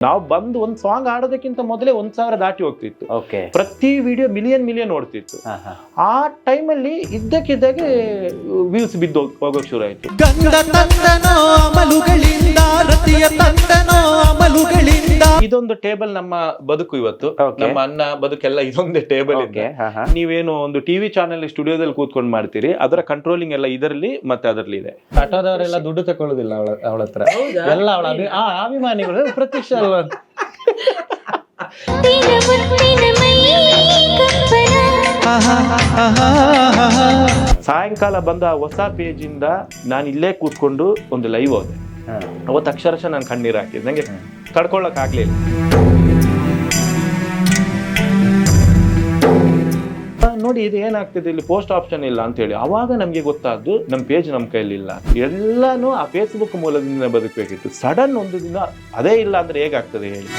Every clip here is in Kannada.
ನಾವು ಬಂದು ಒಂದ್ ಸಾಂಗ್ ಆಡೋದಕ್ಕಿಂತ ಮೊದಲೇ ಒಂದ್ ಸಾವಿರ ದಾಟಿ ಹೋಗ್ತಿತ್ತು. ಓಕೆ ಪ್ರತಿ ವಿಡಿಯೋ ಮಿಲಿಯನ್ ಮಿಲಿಯನ್ ನೋಡ್ತಿತ್ತು. ಆ ಟೈಮಲ್ಲಿ ಇದ್ದಕ್ಕಿದ್ದಾಗೆ ವ್ಯೂಸ್ ಬಿದ್ದು ಹೋಗ್- ಹೋಗೋಕ್ ಶುರು ಆಯ್ತು. ಗಂಧ ತಂದನೋ ಅಮಲುಗಳಿಂದ ರತಿಯ ತಂದನೋ ಅಮಲುಗಳಿಂದ ಇದೊಂದು ಟೇಬಲ್ ನಮ್ಮ ಬದುಕು ಇವತ್ತು. ನಮ್ಮ ಅನ್ನ ಬದುಕೆಲ್ಲ ಇದೊಂದೇ ಟೇಬಲ್ ಇದೆ ನೀವೇನು ಒಂದು ಟಿವಿ ಚಾನೆಲ್ ಸ್ಟುಡಿಯೋದಲ್ಲಿ ಕೂತ್ಕೊಂಡು ಮಾಡ್ತೀರಿ. ಅದರ ಕಂಟ್ರೋಲಿಂಗ್ ಎಲ್ಲ ಇದರಲ್ಲಿ ಮತ್ತೆ ಅದರಲ್ಲಿ ಇದೆ. ಆಟೋದವರೆಲ್ಲ ದುಡ್ಡು ತಕೊಳ್ಳೋದಿಲ್ಲ ಅವಳ ಅವಳ ಹತ್ರ. ಎಲ್ಲ ಅವಳ ಆ, ಅಭಿಮಾನಿಗಳು ಪ್ರತ್ಯಕ್ಷ ಸಾಯಂಕಾಲ ಬಂದ ಆ ಹೊಸ ಪೇಜಿಂದ ಇಂದ ನಾನು ಇಲ್ಲೇ ಕೂತ್ಕೊಂಡು ಒಂದು ಲೈವ್ ಹೋದೆ. ಅವತ್ತು ಅಕ್ಷರಶಃ ನಾನು ಕಣ್ಣೀರು ಹಾಕಿದೆ ನನಗೆ ತಡ್ಕೊಳಕ್ ನೋಡಿ ಇದು ಏನಾಗ್ತಿದೆ? ಇಲ್ಲಿ ಪೋಸ್ಟ್ ಆಪ್ಷನ್ ಇಲ್ಲ ಅಂತ ಹೇಳಿ ಅವಾಗ ನಮಗೆ ಗೊತ್ತಾದ್ದು ನಮ್ಮ ಪೇಜ್ ನಮ್ಮ ಕೈಯಲ್ಲಿ ಇಲ್ಲ. ಎಲ್ಲಾನು ಆ ಫೇಸ್ಬುಕ್ ಮೂಲದಿಂದ ಬದುಕಬೇಕಿತ್ತು. ಸಡನ್ ಒಂದು ದಿನ ಅದೇ ಇಲ್ಲ ಅಂದ್ರೆ ಹೇಗಾಗ್ತದೆ ಹೇಳಿ?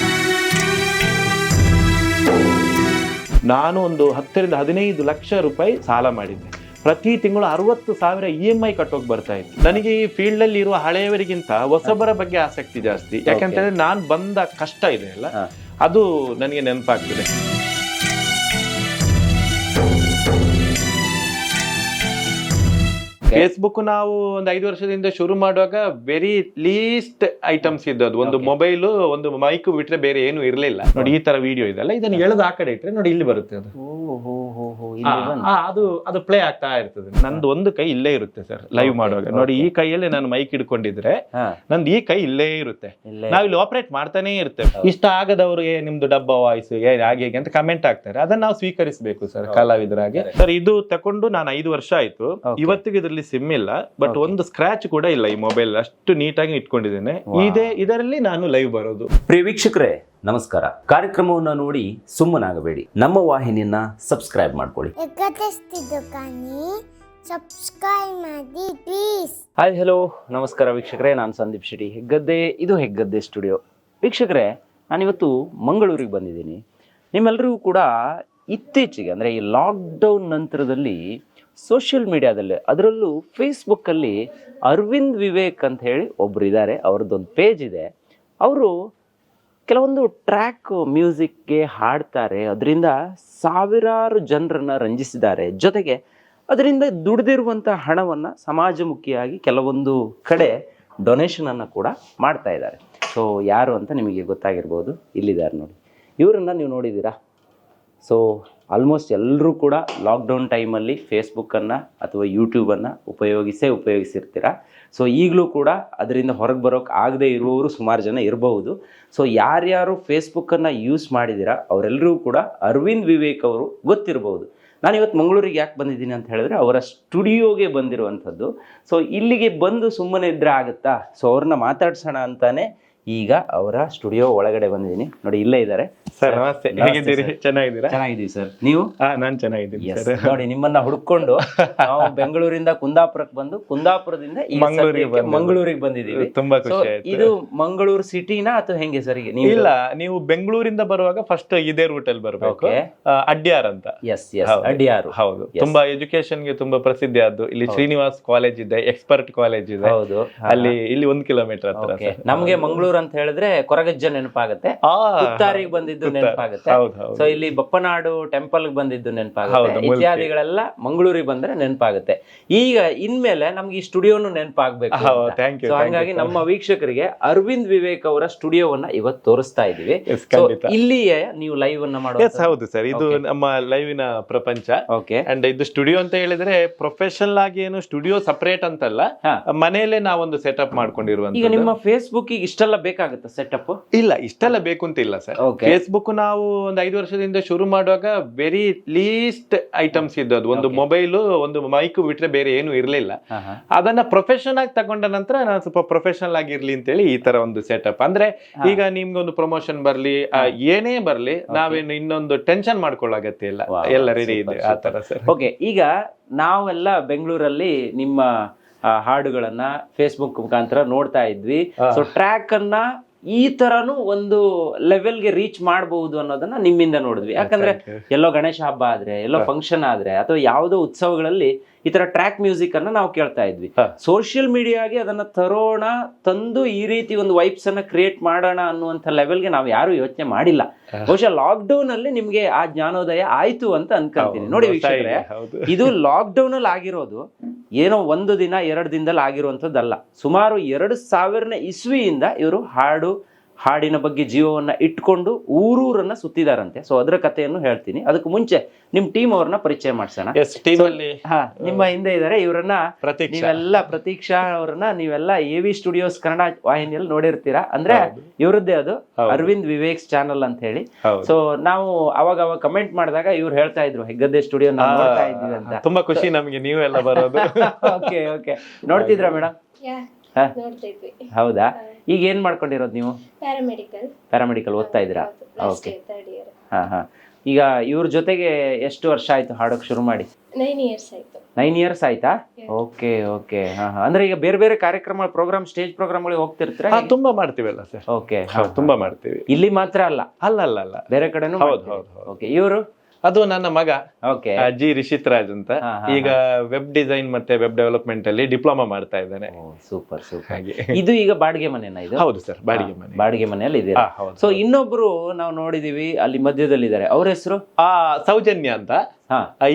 ನಾನು ಒಂದು ಹತ್ತರಿಂದ ಹದಿನೈದು ಲಕ್ಷ ರೂಪಾಯಿ ಸಾಲ ಮಾಡಿದ್ದೆ. ಪ್ರತಿ ತಿಂಗಳು ಅರವತ್ತು ಸಾವಿರ ಇ ಎಂ ಐ ಕಟ್ಟೋಗಿ ಬರ್ತಾ ಇತ್ತು. ನನಗೆ ಈ ಫೀಲ್ಡ್ ಅಲ್ಲಿ ಇರುವ ಹಳೆಯವರಿಗಿಂತ ಹೊಸಬರ ಬಗ್ಗೆ ಆಸಕ್ತಿ ಜಾಸ್ತಿ. ಯಾಕಂತಂದ್ರೆ ನಾನು ಬಂದ ಕಷ್ಟ ಇದೆ ಅಲ್ಲ? ಅದು ನನಗೆ ನೆನಪಾಗ್ತದೆ. ಫೇಸ್ಬುಕ್ ನಾವು ಒಂದು ಐದು ವರ್ಷದಿಂದ ಶುರು ಮಾಡುವಾಗ ವೆರಿ ಲೀಸ್ಟ್ ಐಟಮ್ಸ್ ಇದ್ದದ್ದು ಒಂದು ಮೊಬೈಲ್ ಒಂದು ಮೈಕ್ ಬಿಟ್ರೆ ಬೇರೆ ಏನು ಇರಲಿಲ್ಲ. ನೋಡಿ ಈ ತರ ವಿಡಿಯೋ ಇದೆಲ್ಲ ಇದನ್ನ ಎಳೆದು ಆ ಕಡೆ ಇಟ್ರೆ ನೋಡಿ ಇಲ್ಲಿ ಬರುತ್ತೆ ಅದು. ಆ, ಆ, ಅದು ಅದು ಪ್ಲೇ ಆಗ್ತಾ ಇರ್ತದೆ. ನಂದು ಒಂದು ಕೈ ಇಲ್ಲೇ ಇರುತ್ತೆ ಸರ್ ಲೈವ್ ಮಾಡುವಾಗ. ನೋಡಿ ಈ ಕೈಯಲ್ಲಿ ನಾನು ಮೈಕ್ ಹಿಡ್ಕೊಂಡಿದ್ರೆ ನಂದು ಈ ಕೈ ಇಲ್ಲೇ ಇರುತ್ತೆ. ನಾವಿಲ್ಲಿ ಆಪರೇಟ್ ಮಾಡ್ತಾನೆ ಇರ್ತೇವೆ. ಇಷ್ಟ ಆಗದವರು ಏ ನಿಮ್ದು ಡಬ್ಬ ವಾಯ್ಸ್ ಏ ಹಾಗೆ ಹೀಗೆ ಅಂತ ಕಮೆಂಟ್ ಆಗ್ತಾರೆ ಅದನ್ನ ನಾವು ಸ್ವೀಕರಿಸಬೇಕು ಸರ್ ಕಲಾವಿದರಾಗಿ. ಸರ್ ಇದು ತಕೊಂಡು ನಾನು ಐದು ವರ್ಷ ಆಯ್ತು. Okay. ಇವತ್ತಿಗೆ ಇದರಲ್ಲಿ ಸಿಮ್ ಇಲ್ಲ ಬಟ್ ಒಂದು ಸ್ಕ್ರಾಚ್ ಕೂಡ ಇಲ್ಲ ಈ ಮೊಬೈಲ್ ಅಷ್ಟು ನೀಟಾಗಿ ಇಟ್ಕೊಂಡಿದ್ದೇನೆ. ಇದೇ ಇದರಲ್ಲಿ ನಾನು ಲೈವ್ ಬರೋದು. ಪ್ರಿಯ ವೀಕ್ಷಕರೇ ನಮಸ್ಕಾರ. ಕಾರ್ಯಕ್ರಮವನ್ನು ನೋಡಿ ಸುಮ್ಮನಾಗಬೇಡಿ. ನಮ್ಮ ವಾಹಿನಿಯನ್ನ ಸಬ್ಸ್ಕ್ರೈಬ್ ಮಾಡ್ಕೊಳ್ಳಿ. ಸಬ್ಸ್ಕ್ರೈಬ್ ಮಾಡಿ ಪ್ಲೀಸ್ ಹಾಯ್ ಹಲೋ ನಮಸ್ಕಾರ ವೀಕ್ಷಕರೇ ನಾನು ಸಂದೀಪ್ ಶೆಟ್ಟಿ. ಹೆಗ್ಗದ್ದೆ ಇದು ಹೆಗ್ಗದ್ದೆ ಸ್ಟುಡಿಯೋ ವೀಕ್ಷಕರೇ ನಾನಿವತ್ತು ಮಂಗಳೂರಿಗೆ ಬಂದಿದ್ದೀನಿ. ನಿಮ್ಮೆಲ್ಲರಿಗೂ ಕೂಡ ಇತ್ತೀಚೆಗೆ ಅಂದರೆ ಈ ಲಾಕ್ಡೌನ್ ನಂತರದಲ್ಲಿ ಸೋಷಿಯಲ್ ಮೀಡಿಯಾದಲ್ಲಿ ಅದರಲ್ಲೂ ಫೇಸ್ಬುಕ್ಕಲ್ಲಿ ಅರವಿಂದ್ ವಿವೇಕ್ ಅಂತ ಹೇಳಿ ಒಬ್ರು ಇದ್ದಾರೆ ಅವ್ರದ್ದೊಂದು ಪೇಜ್ ಇದೆ. ಅವರು ಕೆಲವೊಂದು ಟ್ರ್ಯಾಕ್ ಮ್ಯೂಸಿಕ್ಗೆ ಹಾಡ್ತಾರೆ. ಅದರಿಂದ ಸಾವಿರಾರು ಜನರನ್ನು ರಂಜಿಸಿದ್ದಾರೆ. ಜೊತೆಗೆ ಅದರಿಂದ ದುಡಿದಿರುವಂಥ ಹಣವನ್ನು ಸಮಾಜಮುಖಿಯಾಗಿ ಕೆಲವೊಂದು ಕಡೆ ಡೊನೇಷನನ್ನು ಕೂಡ ಮಾಡ್ತಾ ಇದ್ದಾರೆ. ಸೊ ಯಾರು ಅಂತ ನಿಮಗೆ ಗೊತ್ತಾಗಿರ್ಬೋದು. ಇಲ್ಲಿದ್ದಾರೆ ನೋಡಿ. ಇವರನ್ನು ನೀವು ನೋಡಿದ್ದೀರಾ? ಸೊ ಆಲ್ಮೋಸ್ಟ್ ಎಲ್ಲರೂ ಕೂಡ ಲಾಕ್ಡೌನ್ ಟೈಮಲ್ಲಿ ಫೇಸ್ಬುಕ್ಕನ್ನು ಅಥವಾ ಯೂಟ್ಯೂಬನ್ನು ಉಪಯೋಗಿಸೇ ಉಪಯೋಗಿಸಿರ್ತೀರ? ಸೊ ಈಗಲೂ ಕೂಡ ಅದರಿಂದ ಹೊರಗೆ ಬರೋಕೆ ಆಗದೆ ಇರುವವರು ಸುಮಾರು ಜನ ಇರಬಹುದು. ಸೊ ಯಾರ್ಯಾರು ಫೇಸ್ಬುಕ್ಕನ್ನು ಯೂಸ್ ಮಾಡಿದ್ದೀರಾ ಅವರೆಲ್ಲರೂ ಕೂಡ ಅರವಿಂದ್ ವಿವೇಕ್ ಅವರು ಗೊತ್ತಿರಬಹುದು. ನಾನು ಇವತ್ತು ಮಂಗಳೂರಿಗೆ ಯಾಕೆ ಬಂದಿದ್ದೀನಿ ಅಂತ ಹೇಳಿದ್ರೆ ಅವರ ಸ್ಟುಡಿಯೋಗೆ ಬಂದಿರುವಂಥದ್ದು. ಸೊ ಇಲ್ಲಿಗೆ ಬಂದು ಸುಮ್ಮನೆ ಇದ್ದರೆ ಆಗುತ್ತಾ? ಸೊ ಅವ್ರನ್ನ ಮಾತಾಡ್ಸೋಣ ಅಂತಾನೆ ಈಗ ಅವರ ಸ್ಟುಡಿಯೋ ಒಳಗಡೆ ಬಂದಿದ್ದೀನಿ. ನೋಡಿ ಇಲ್ಲೇ ಇದ್ದಾರೆ. ಸರ್ ನಮಸ್ತೆ. ಹೇಗಿದ್ದೀರಿ. ಚೆನ್ನಾಗಿದ್ದೀರಾ? ಚೆನ್ನಾಗಿದ್ದೀವಿ ಸರ್. ನೀವು? ಹಾ ನಾನು ಚೆನ್ನಾಗಿದ್ದೀನಿ ಸರ್. ನೋಡಿ ನಿಮ್ಮನ್ನ ಹುಡ್ಕೊಂಡು ನಾವು ಬೆಂಗಳೂರಿಂದ ಕುಂದಾಪುರಕ್ಕೆ ಬಂದು ಕುಂದಾಪುರದಿಂದ ಮಂಗಳೂರಿಗೆ ಮಂಗಳೂರಿಗೆ ಬಂದಿದ್ದೀವಿ. ತುಂಬಾ ಖುಷಿ ಇದು ಮಂಗಳೂರು ಸಿಟಿನಾ ಅಥವಾ ಹೆಂಗೆ ಸರ್ ಈಗ ಇಲ್ಲ ನೀವು ಬೆಂಗಳೂರಿಂದ ಬರುವಾಗ ಫಸ್ಟ್ ಇದೇ ರೂಟ್ ಅಲ್ಲಿ ಬರಬೇಕು. ಅಡ್ಯಾರ್ ಅಂತ. ಎಸ್ ಎಸ್ ಹೌದು. ಹೌದು. ತುಂಬಾ ಎಜುಕೇಶನ್ಗೆ ತುಂಬಾ ಪ್ರಸಿದ್ಧಿ ಆದ್ದು. ಇಲ್ಲಿ ಶ್ರೀನಿವಾಸ್ ಕಾಲೇಜ್ ಇದೆ ಎಕ್ಸ್ಪರ್ಟ್ ಕಾಲೇಜ್ ಇದೆ. ಹೌದು. ಅಲ್ಲಿ ಇಲ್ಲಿ ಒಂದ್ ಕಿಲೋಮೀಟರ್ ಹತ್ರ. ನಮ್ಗೆ ಮಂಗಳೂರು ಅಂತ ಹೇಳಿದ್ರೆ ಕೊರಗಜ್ಜ ನೆನಪಾಗುತ್ತೆ. ಕುತ್ತಾರಿಗೆ ಬಂದಿದ್ದು. ನೆನಪಾಗುತ್ತೆ. ಸೊ ಇಲ್ಲಿ ಬಪ್ಪನಾಡು ಟೆಂಪಲ್ ಬಂದಿದ್ದು ನೆನಪಾಗುತ್ತೆ. ಇತ್ಯಾದಿಗಳೆಲ್ಲ ಮಂಗಳೂರಿಗೆ ಬಂದ್ರೆ ನೆನಪಾಗುತ್ತೆ. ಈಗ ಇನ್ಮೇಲೆ ನಮ್ಗೆ ಈ ಸ್ಟುಡಿಯೋನು ನೆನಪಾಗಬೇಕು ಸೊ ಹಂಗಾಗಿ ನಮ್ಮ ವೀಕ್ಷಕರಿಗೆ ಅರವಿಂದ್ ವಿವೇಕ್ ಅವರ ಸ್ಟುಡಿಯೋವನ್ನ ಇವತ್ತು ತೋರಿಸ್ತಾ ಇದೀವಿ. ಇಲ್ಲಿಯೇ ನೀವು ಲೈವ್ ಅನ್ನ ಎಸ್ ಹೌದು ಸರ್. ಇದು ನಮ್ಮ ನಮ್ಮ ಲೈವಿನ ಪ್ರಪಂಚ. ಓಕೆ ಅಂಡ್ ಇದು ಸ್ಟುಡಿಯೋ ಅಂತ ಹೇಳಿದ್ರೆ ಪ್ರೊಫೆಷನಲ್ ಆಗಿ ಏನು ಸ್ಟುಡಿಯೋ ಸಪರೇಟ್ ಅಂತಲ್ಲ. ಮನೆಯಲ್ಲೇ ನಾವೊಂದು ಸೆಟಪ್ ಈಗ ಮಾಡ್ಕೊಂಡಿರುವಂತ ನಿಮ್ಮ ಫೇಸ್ಬುಕ್ ಇಷ್ಟೆಲ್ಲ ಬೇಕಾಗುತ್ತೆ ಸೆಟಪ್ ಇಲ್ಲ ಇಷ್ಟೆಲ್ಲ ಬೇಕು ಅಂತ ಇಲ್ಲ ಸರ್. ಫೇಸ್ಬುಕ್ ನಾವು ಒಂದು ಐದು ವರ್ಷದಿಂದ ಶುರು ಮಾಡುವಾಗ ವೆರಿ ಲೀಸ್ಟ್ ಐಟಮ್ಸ್ ಇದ್ದದ್ದು ಒಂದು. ಮೊಬೈಲ್ ಒಂದು ಮೈಕ್ ಬಿಟ್ರೆ ಬೇರೆ ಏನು ಇರಲಿಲ್ಲ. ಅದನ್ನ ಪ್ರೊಫೆಷನ್ ಆಗಿ ತಗೊಂಡ ನಂತರ ನಾನು ಸ್ವಲ್ಪ ಪ್ರೊಫೆಷನಲ್ ಆಗಿರ್ಲಿ ಅಂತೇಳಿ ಈ ತರ ಒಂದು ಸೆಟಪ್ ಅಂದ್ರೆ ಈಗ ನಿಮ್ಗೆ ಒಂದು ಪ್ರಮೋಷನ್ ಬರ್ಲಿ ಏನೇ ಬರ್ಲಿ ನಾವೇನು ಇನ್ನೊಂದು ಟೆನ್ಷನ್ ಮಾಡ್ಕೊಳ್ಳಾಗತ್ತೆ ಇಲ್ಲ. ಎಲ್ಲ ರೆಡಿ ಇದೆ ಆ ತರ ಸರ್ ಓಕೆ ಈಗ ನಾವೆಲ್ಲ ಬೆಂಗಳೂರಲ್ಲಿ ನಿಮ್ಮ ಹಾಡುಗಳನ್ನ ಫೇಸ್ಬುಕ್ ಮುಖಾಂತರ ನೋಡ್ತಾ ಇದ್ವಿ. ಸೊ ಟ್ರ್ಯಾಕ್ ಅನ್ನ ಈ ತರನು ಒಂದು ಲೆವೆಲ್ಗೆ ರೀಚ್ ಮಾಡಬಹುದು ಅನ್ನೋದನ್ನ ನಿಮ್ಮಿಂದ ನೋಡಿದ್ವಿ. ಯಾಕಂದ್ರೆ ಎಲ್ಲೋ ಗಣೇಶ ಹಬ್ಬ ಆದ್ರೆ ಎಲ್ಲೋ ಫಂಕ್ಷನ್ ಆದ್ರೆ ಅಥವಾ ಯಾವುದೋ ಉತ್ಸವಗಳಲ್ಲಿ ಈ ತರ ಟ್ರ್ಯಾಕ್ ಮ್ಯೂಸಿಕ್ ಅನ್ನ ನಾವು ಕೇಳ್ತಾ ಇದ್ವಿ. ಸೋಷಿಯಲ್ ಮೀಡಿಯಾಗೆ ಅದನ್ನ ತರೋಣ ತಂದು ಈ ರೀತಿ ಒಂದು ವೈಬ್ಸ್ ಅನ್ನ ಕ್ರಿಯೇಟ್ ಮಾಡೋಣ ಅನ್ನುವಂಥ ಲೆವೆಲ್ಗೆ ನಾವು ಯಾರು ಯೋಚನೆ ಮಾಡಿಲ್ಲ. ಬಹುಶಃ ಲಾಕ್ಡೌನ್ ಅಲ್ಲಿ ನಿಮ್ಗೆ ಆ ಜ್ಞಾನೋದಯ ಆಯ್ತು ಅಂತ ಅನ್ಕೊಂತೀನಿ. ನೋಡಿ ವೀಕ್ಷಕರೇ ಹೌದು. ಇದು ಲಾಕ್ಡೌನ್ ಅಲ್ಲಿ ಆಗಿರೋದು ಏನೋ ಒಂದು ದಿನ ಎರಡು ದಿನದಲ್ಲಿ ಆಗಿರುವಂತದ್ದಲ್ಲ ಸುಮಾರು ಎರಡು ಸಾವಿರನೇ ಇಸ್ವಿಯಿಂದ ಇವರು ಹಾಡು ಹಾಡಿನ ಬಗ್ಗೆ ಜೀವವನ್ನ ಇಟ್ಕೊಂಡು ಊರೂರನ್ನ ಸುತ್ತಿದಾರಂತೆ. ಸೊ ಅದರ ಕಥೆಯನ್ನು ಹೇಳ್ತೀನಿ. ಅದಕ್ಕೆ ಮುಂಚೆ ನಿಮ್ ಟೀಮ್ ಅವ್ರನ್ನ ಪರಿಚಯ ಮಾಡ್ಸೋಣ. ಎಸ್ ಟೀಮ್ ಅಲ್ಲಿ. ಹಾ ನಿಮ್ಮ ಹಿಂದೆ ಇದಾರೆ ಇವರನ್ನ ಪ್ರತೀಕ್ಷಾ. ನೀವೆಲ್ಲ ಪ್ರತೀಕ್ಷಾ ಅವರನ್ನ ನೀವೆಲ್ಲ ಎ ವಿ ಸ್ಟುಡಿಯೋಸ್ ಕನ್ನಡ ವಾಹಿನಿಯಲ್ಲಿ ನೋಡಿರ್ತೀರಾ? ಅಂದ್ರೆ ಇವರದ್ದೇ ಅದು ಅರವಿಂದ್ ವಿವೇಕ್ಸ್ ಚಾನಲ್ ಅಂತ ಹೇಳಿ. ಸೊ ನಾವು ಅವಾಗ ಅವಾಗ ಕಮೆಂಟ್ ಮಾಡಿದಾಗ ಇವ್ರು ಹೇಳ್ತಾ ಇದ್ರು ಹೆಗ್ಗದ್ದೆ ಸ್ಟುಡಿಯೋ ನೋಡ್ತಾ ಇದ್ದೀವಿ ಅಂತ. ತುಂಬಾ ಖುಷಿ ನಮಗೆ ನೀವೆಲ್ಲ ಬರೋದು. ಓಕೆ ಓಕೆ ನೋಡ್ತಿದ್ರಾ ಮೇಡಮ್ ಯಾ ಹಾ. ನೋಡ್ತಾ ಹೌದಾ? ಈಗ ಏನ್ ಮಾಡ್ಕೊಂಡಿರೋದು ನೀವು? ಪ್ಯಾರಾಮೆಡಿಕಲ್ ಪ್ಯಾರಾಮೆಡಿಕಲ್ ಓದ್ತಾ ಇದ್ದೀರಾ? ಓಕೆ ಇಯರ್ ಥರ್ಡ್ ಇಯರ್ ಹಾ ಹಾ. ಈಗ ಇವ್ರ ಜೊತೆಗೆ ಎಷ್ಟು ವರ್ಷ ಆಯ್ತು ಹಾಡೋಕ್ ಶುರು ಮಾಡಿ? ನೈನ್ ಇಯರ್ಸ್ ಆಯ್ತು. ನೈನ್ ಇಯರ್ಸ್ ಆಯ್ತಾ? ಓಕೆ ಓಕೆ ಹಾ ಹಾ. ಅಂದ್ರೆ ಈಗ ಬೇರೆ ಬೇರೆ ಕಾರ್ಯಕ್ರಮ ಪ್ರೋಗ್ರಾಮ್ ಸ್ಟೇಜ್ ಪ್ರೋಗ್ರಾಮ್ಗಳಿಗೆ ಹೋಗ್ತಿರ್ತೀರಾ? ಹಾ, ತುಂಬಾ ಮಾಡ್ತೀವಲ್ಲ ಸರ್. ಓಕೆ ತುಂಬಾ ಮಾಡ್ತೀವಿ. ಇಲ್ಲಿ ಮಾತ್ರ ಅಲ್ಲ? ಅಲ್ಲ ಅಲ್ಲ ಅಲ್ಲ ಬೇರೆ ಕಡೆನೂ ಹೌದು, ಹೌದು, ಹೌದು. ಓಕೆ ಇವರು? ಅದು ನನ್ನ ಮಗ. ಓಕೆ ಜಿ ರಿಷಿತ್ ರಾಜ್ ಅಂತ ಈಗ ವೆಬ್ ಡಿಸೈನ್ ಮತ್ತೆ ವೆಬ್ ಡೆವಲಪ್ಮೆಂಟ್ ಅಲ್ಲಿ ಡಿಪ್ಲೊಮಾ ಮಾಡ್ತಾ ಇದ್ದಾನೆ. ಸೂಪರ್ ಸೂಪರ್ ಹಾಗೆ. ಇದು ಈಗ ಬಾಡಿಗೆ ಮನೆನ ಇದು? ಹೌದು ಸರ್ ಬಾಡಿಗೆ ಮನೆ. ಬಾಡಿಗೆ ಮನೆಯಲ್ಲಿ ಇದೆ ಸೊ ಇನ್ನೊಬ್ರು ನಾವು ನೋಡಿದೀವಿ ಅಲ್ಲಿ ಮಧ್ಯದಲ್ಲಿ ಇದ್ದಾರೆ ಅವ್ರ ಹೆಸರು? ಆ ಸೌಜನ್ಯ ಅಂತ.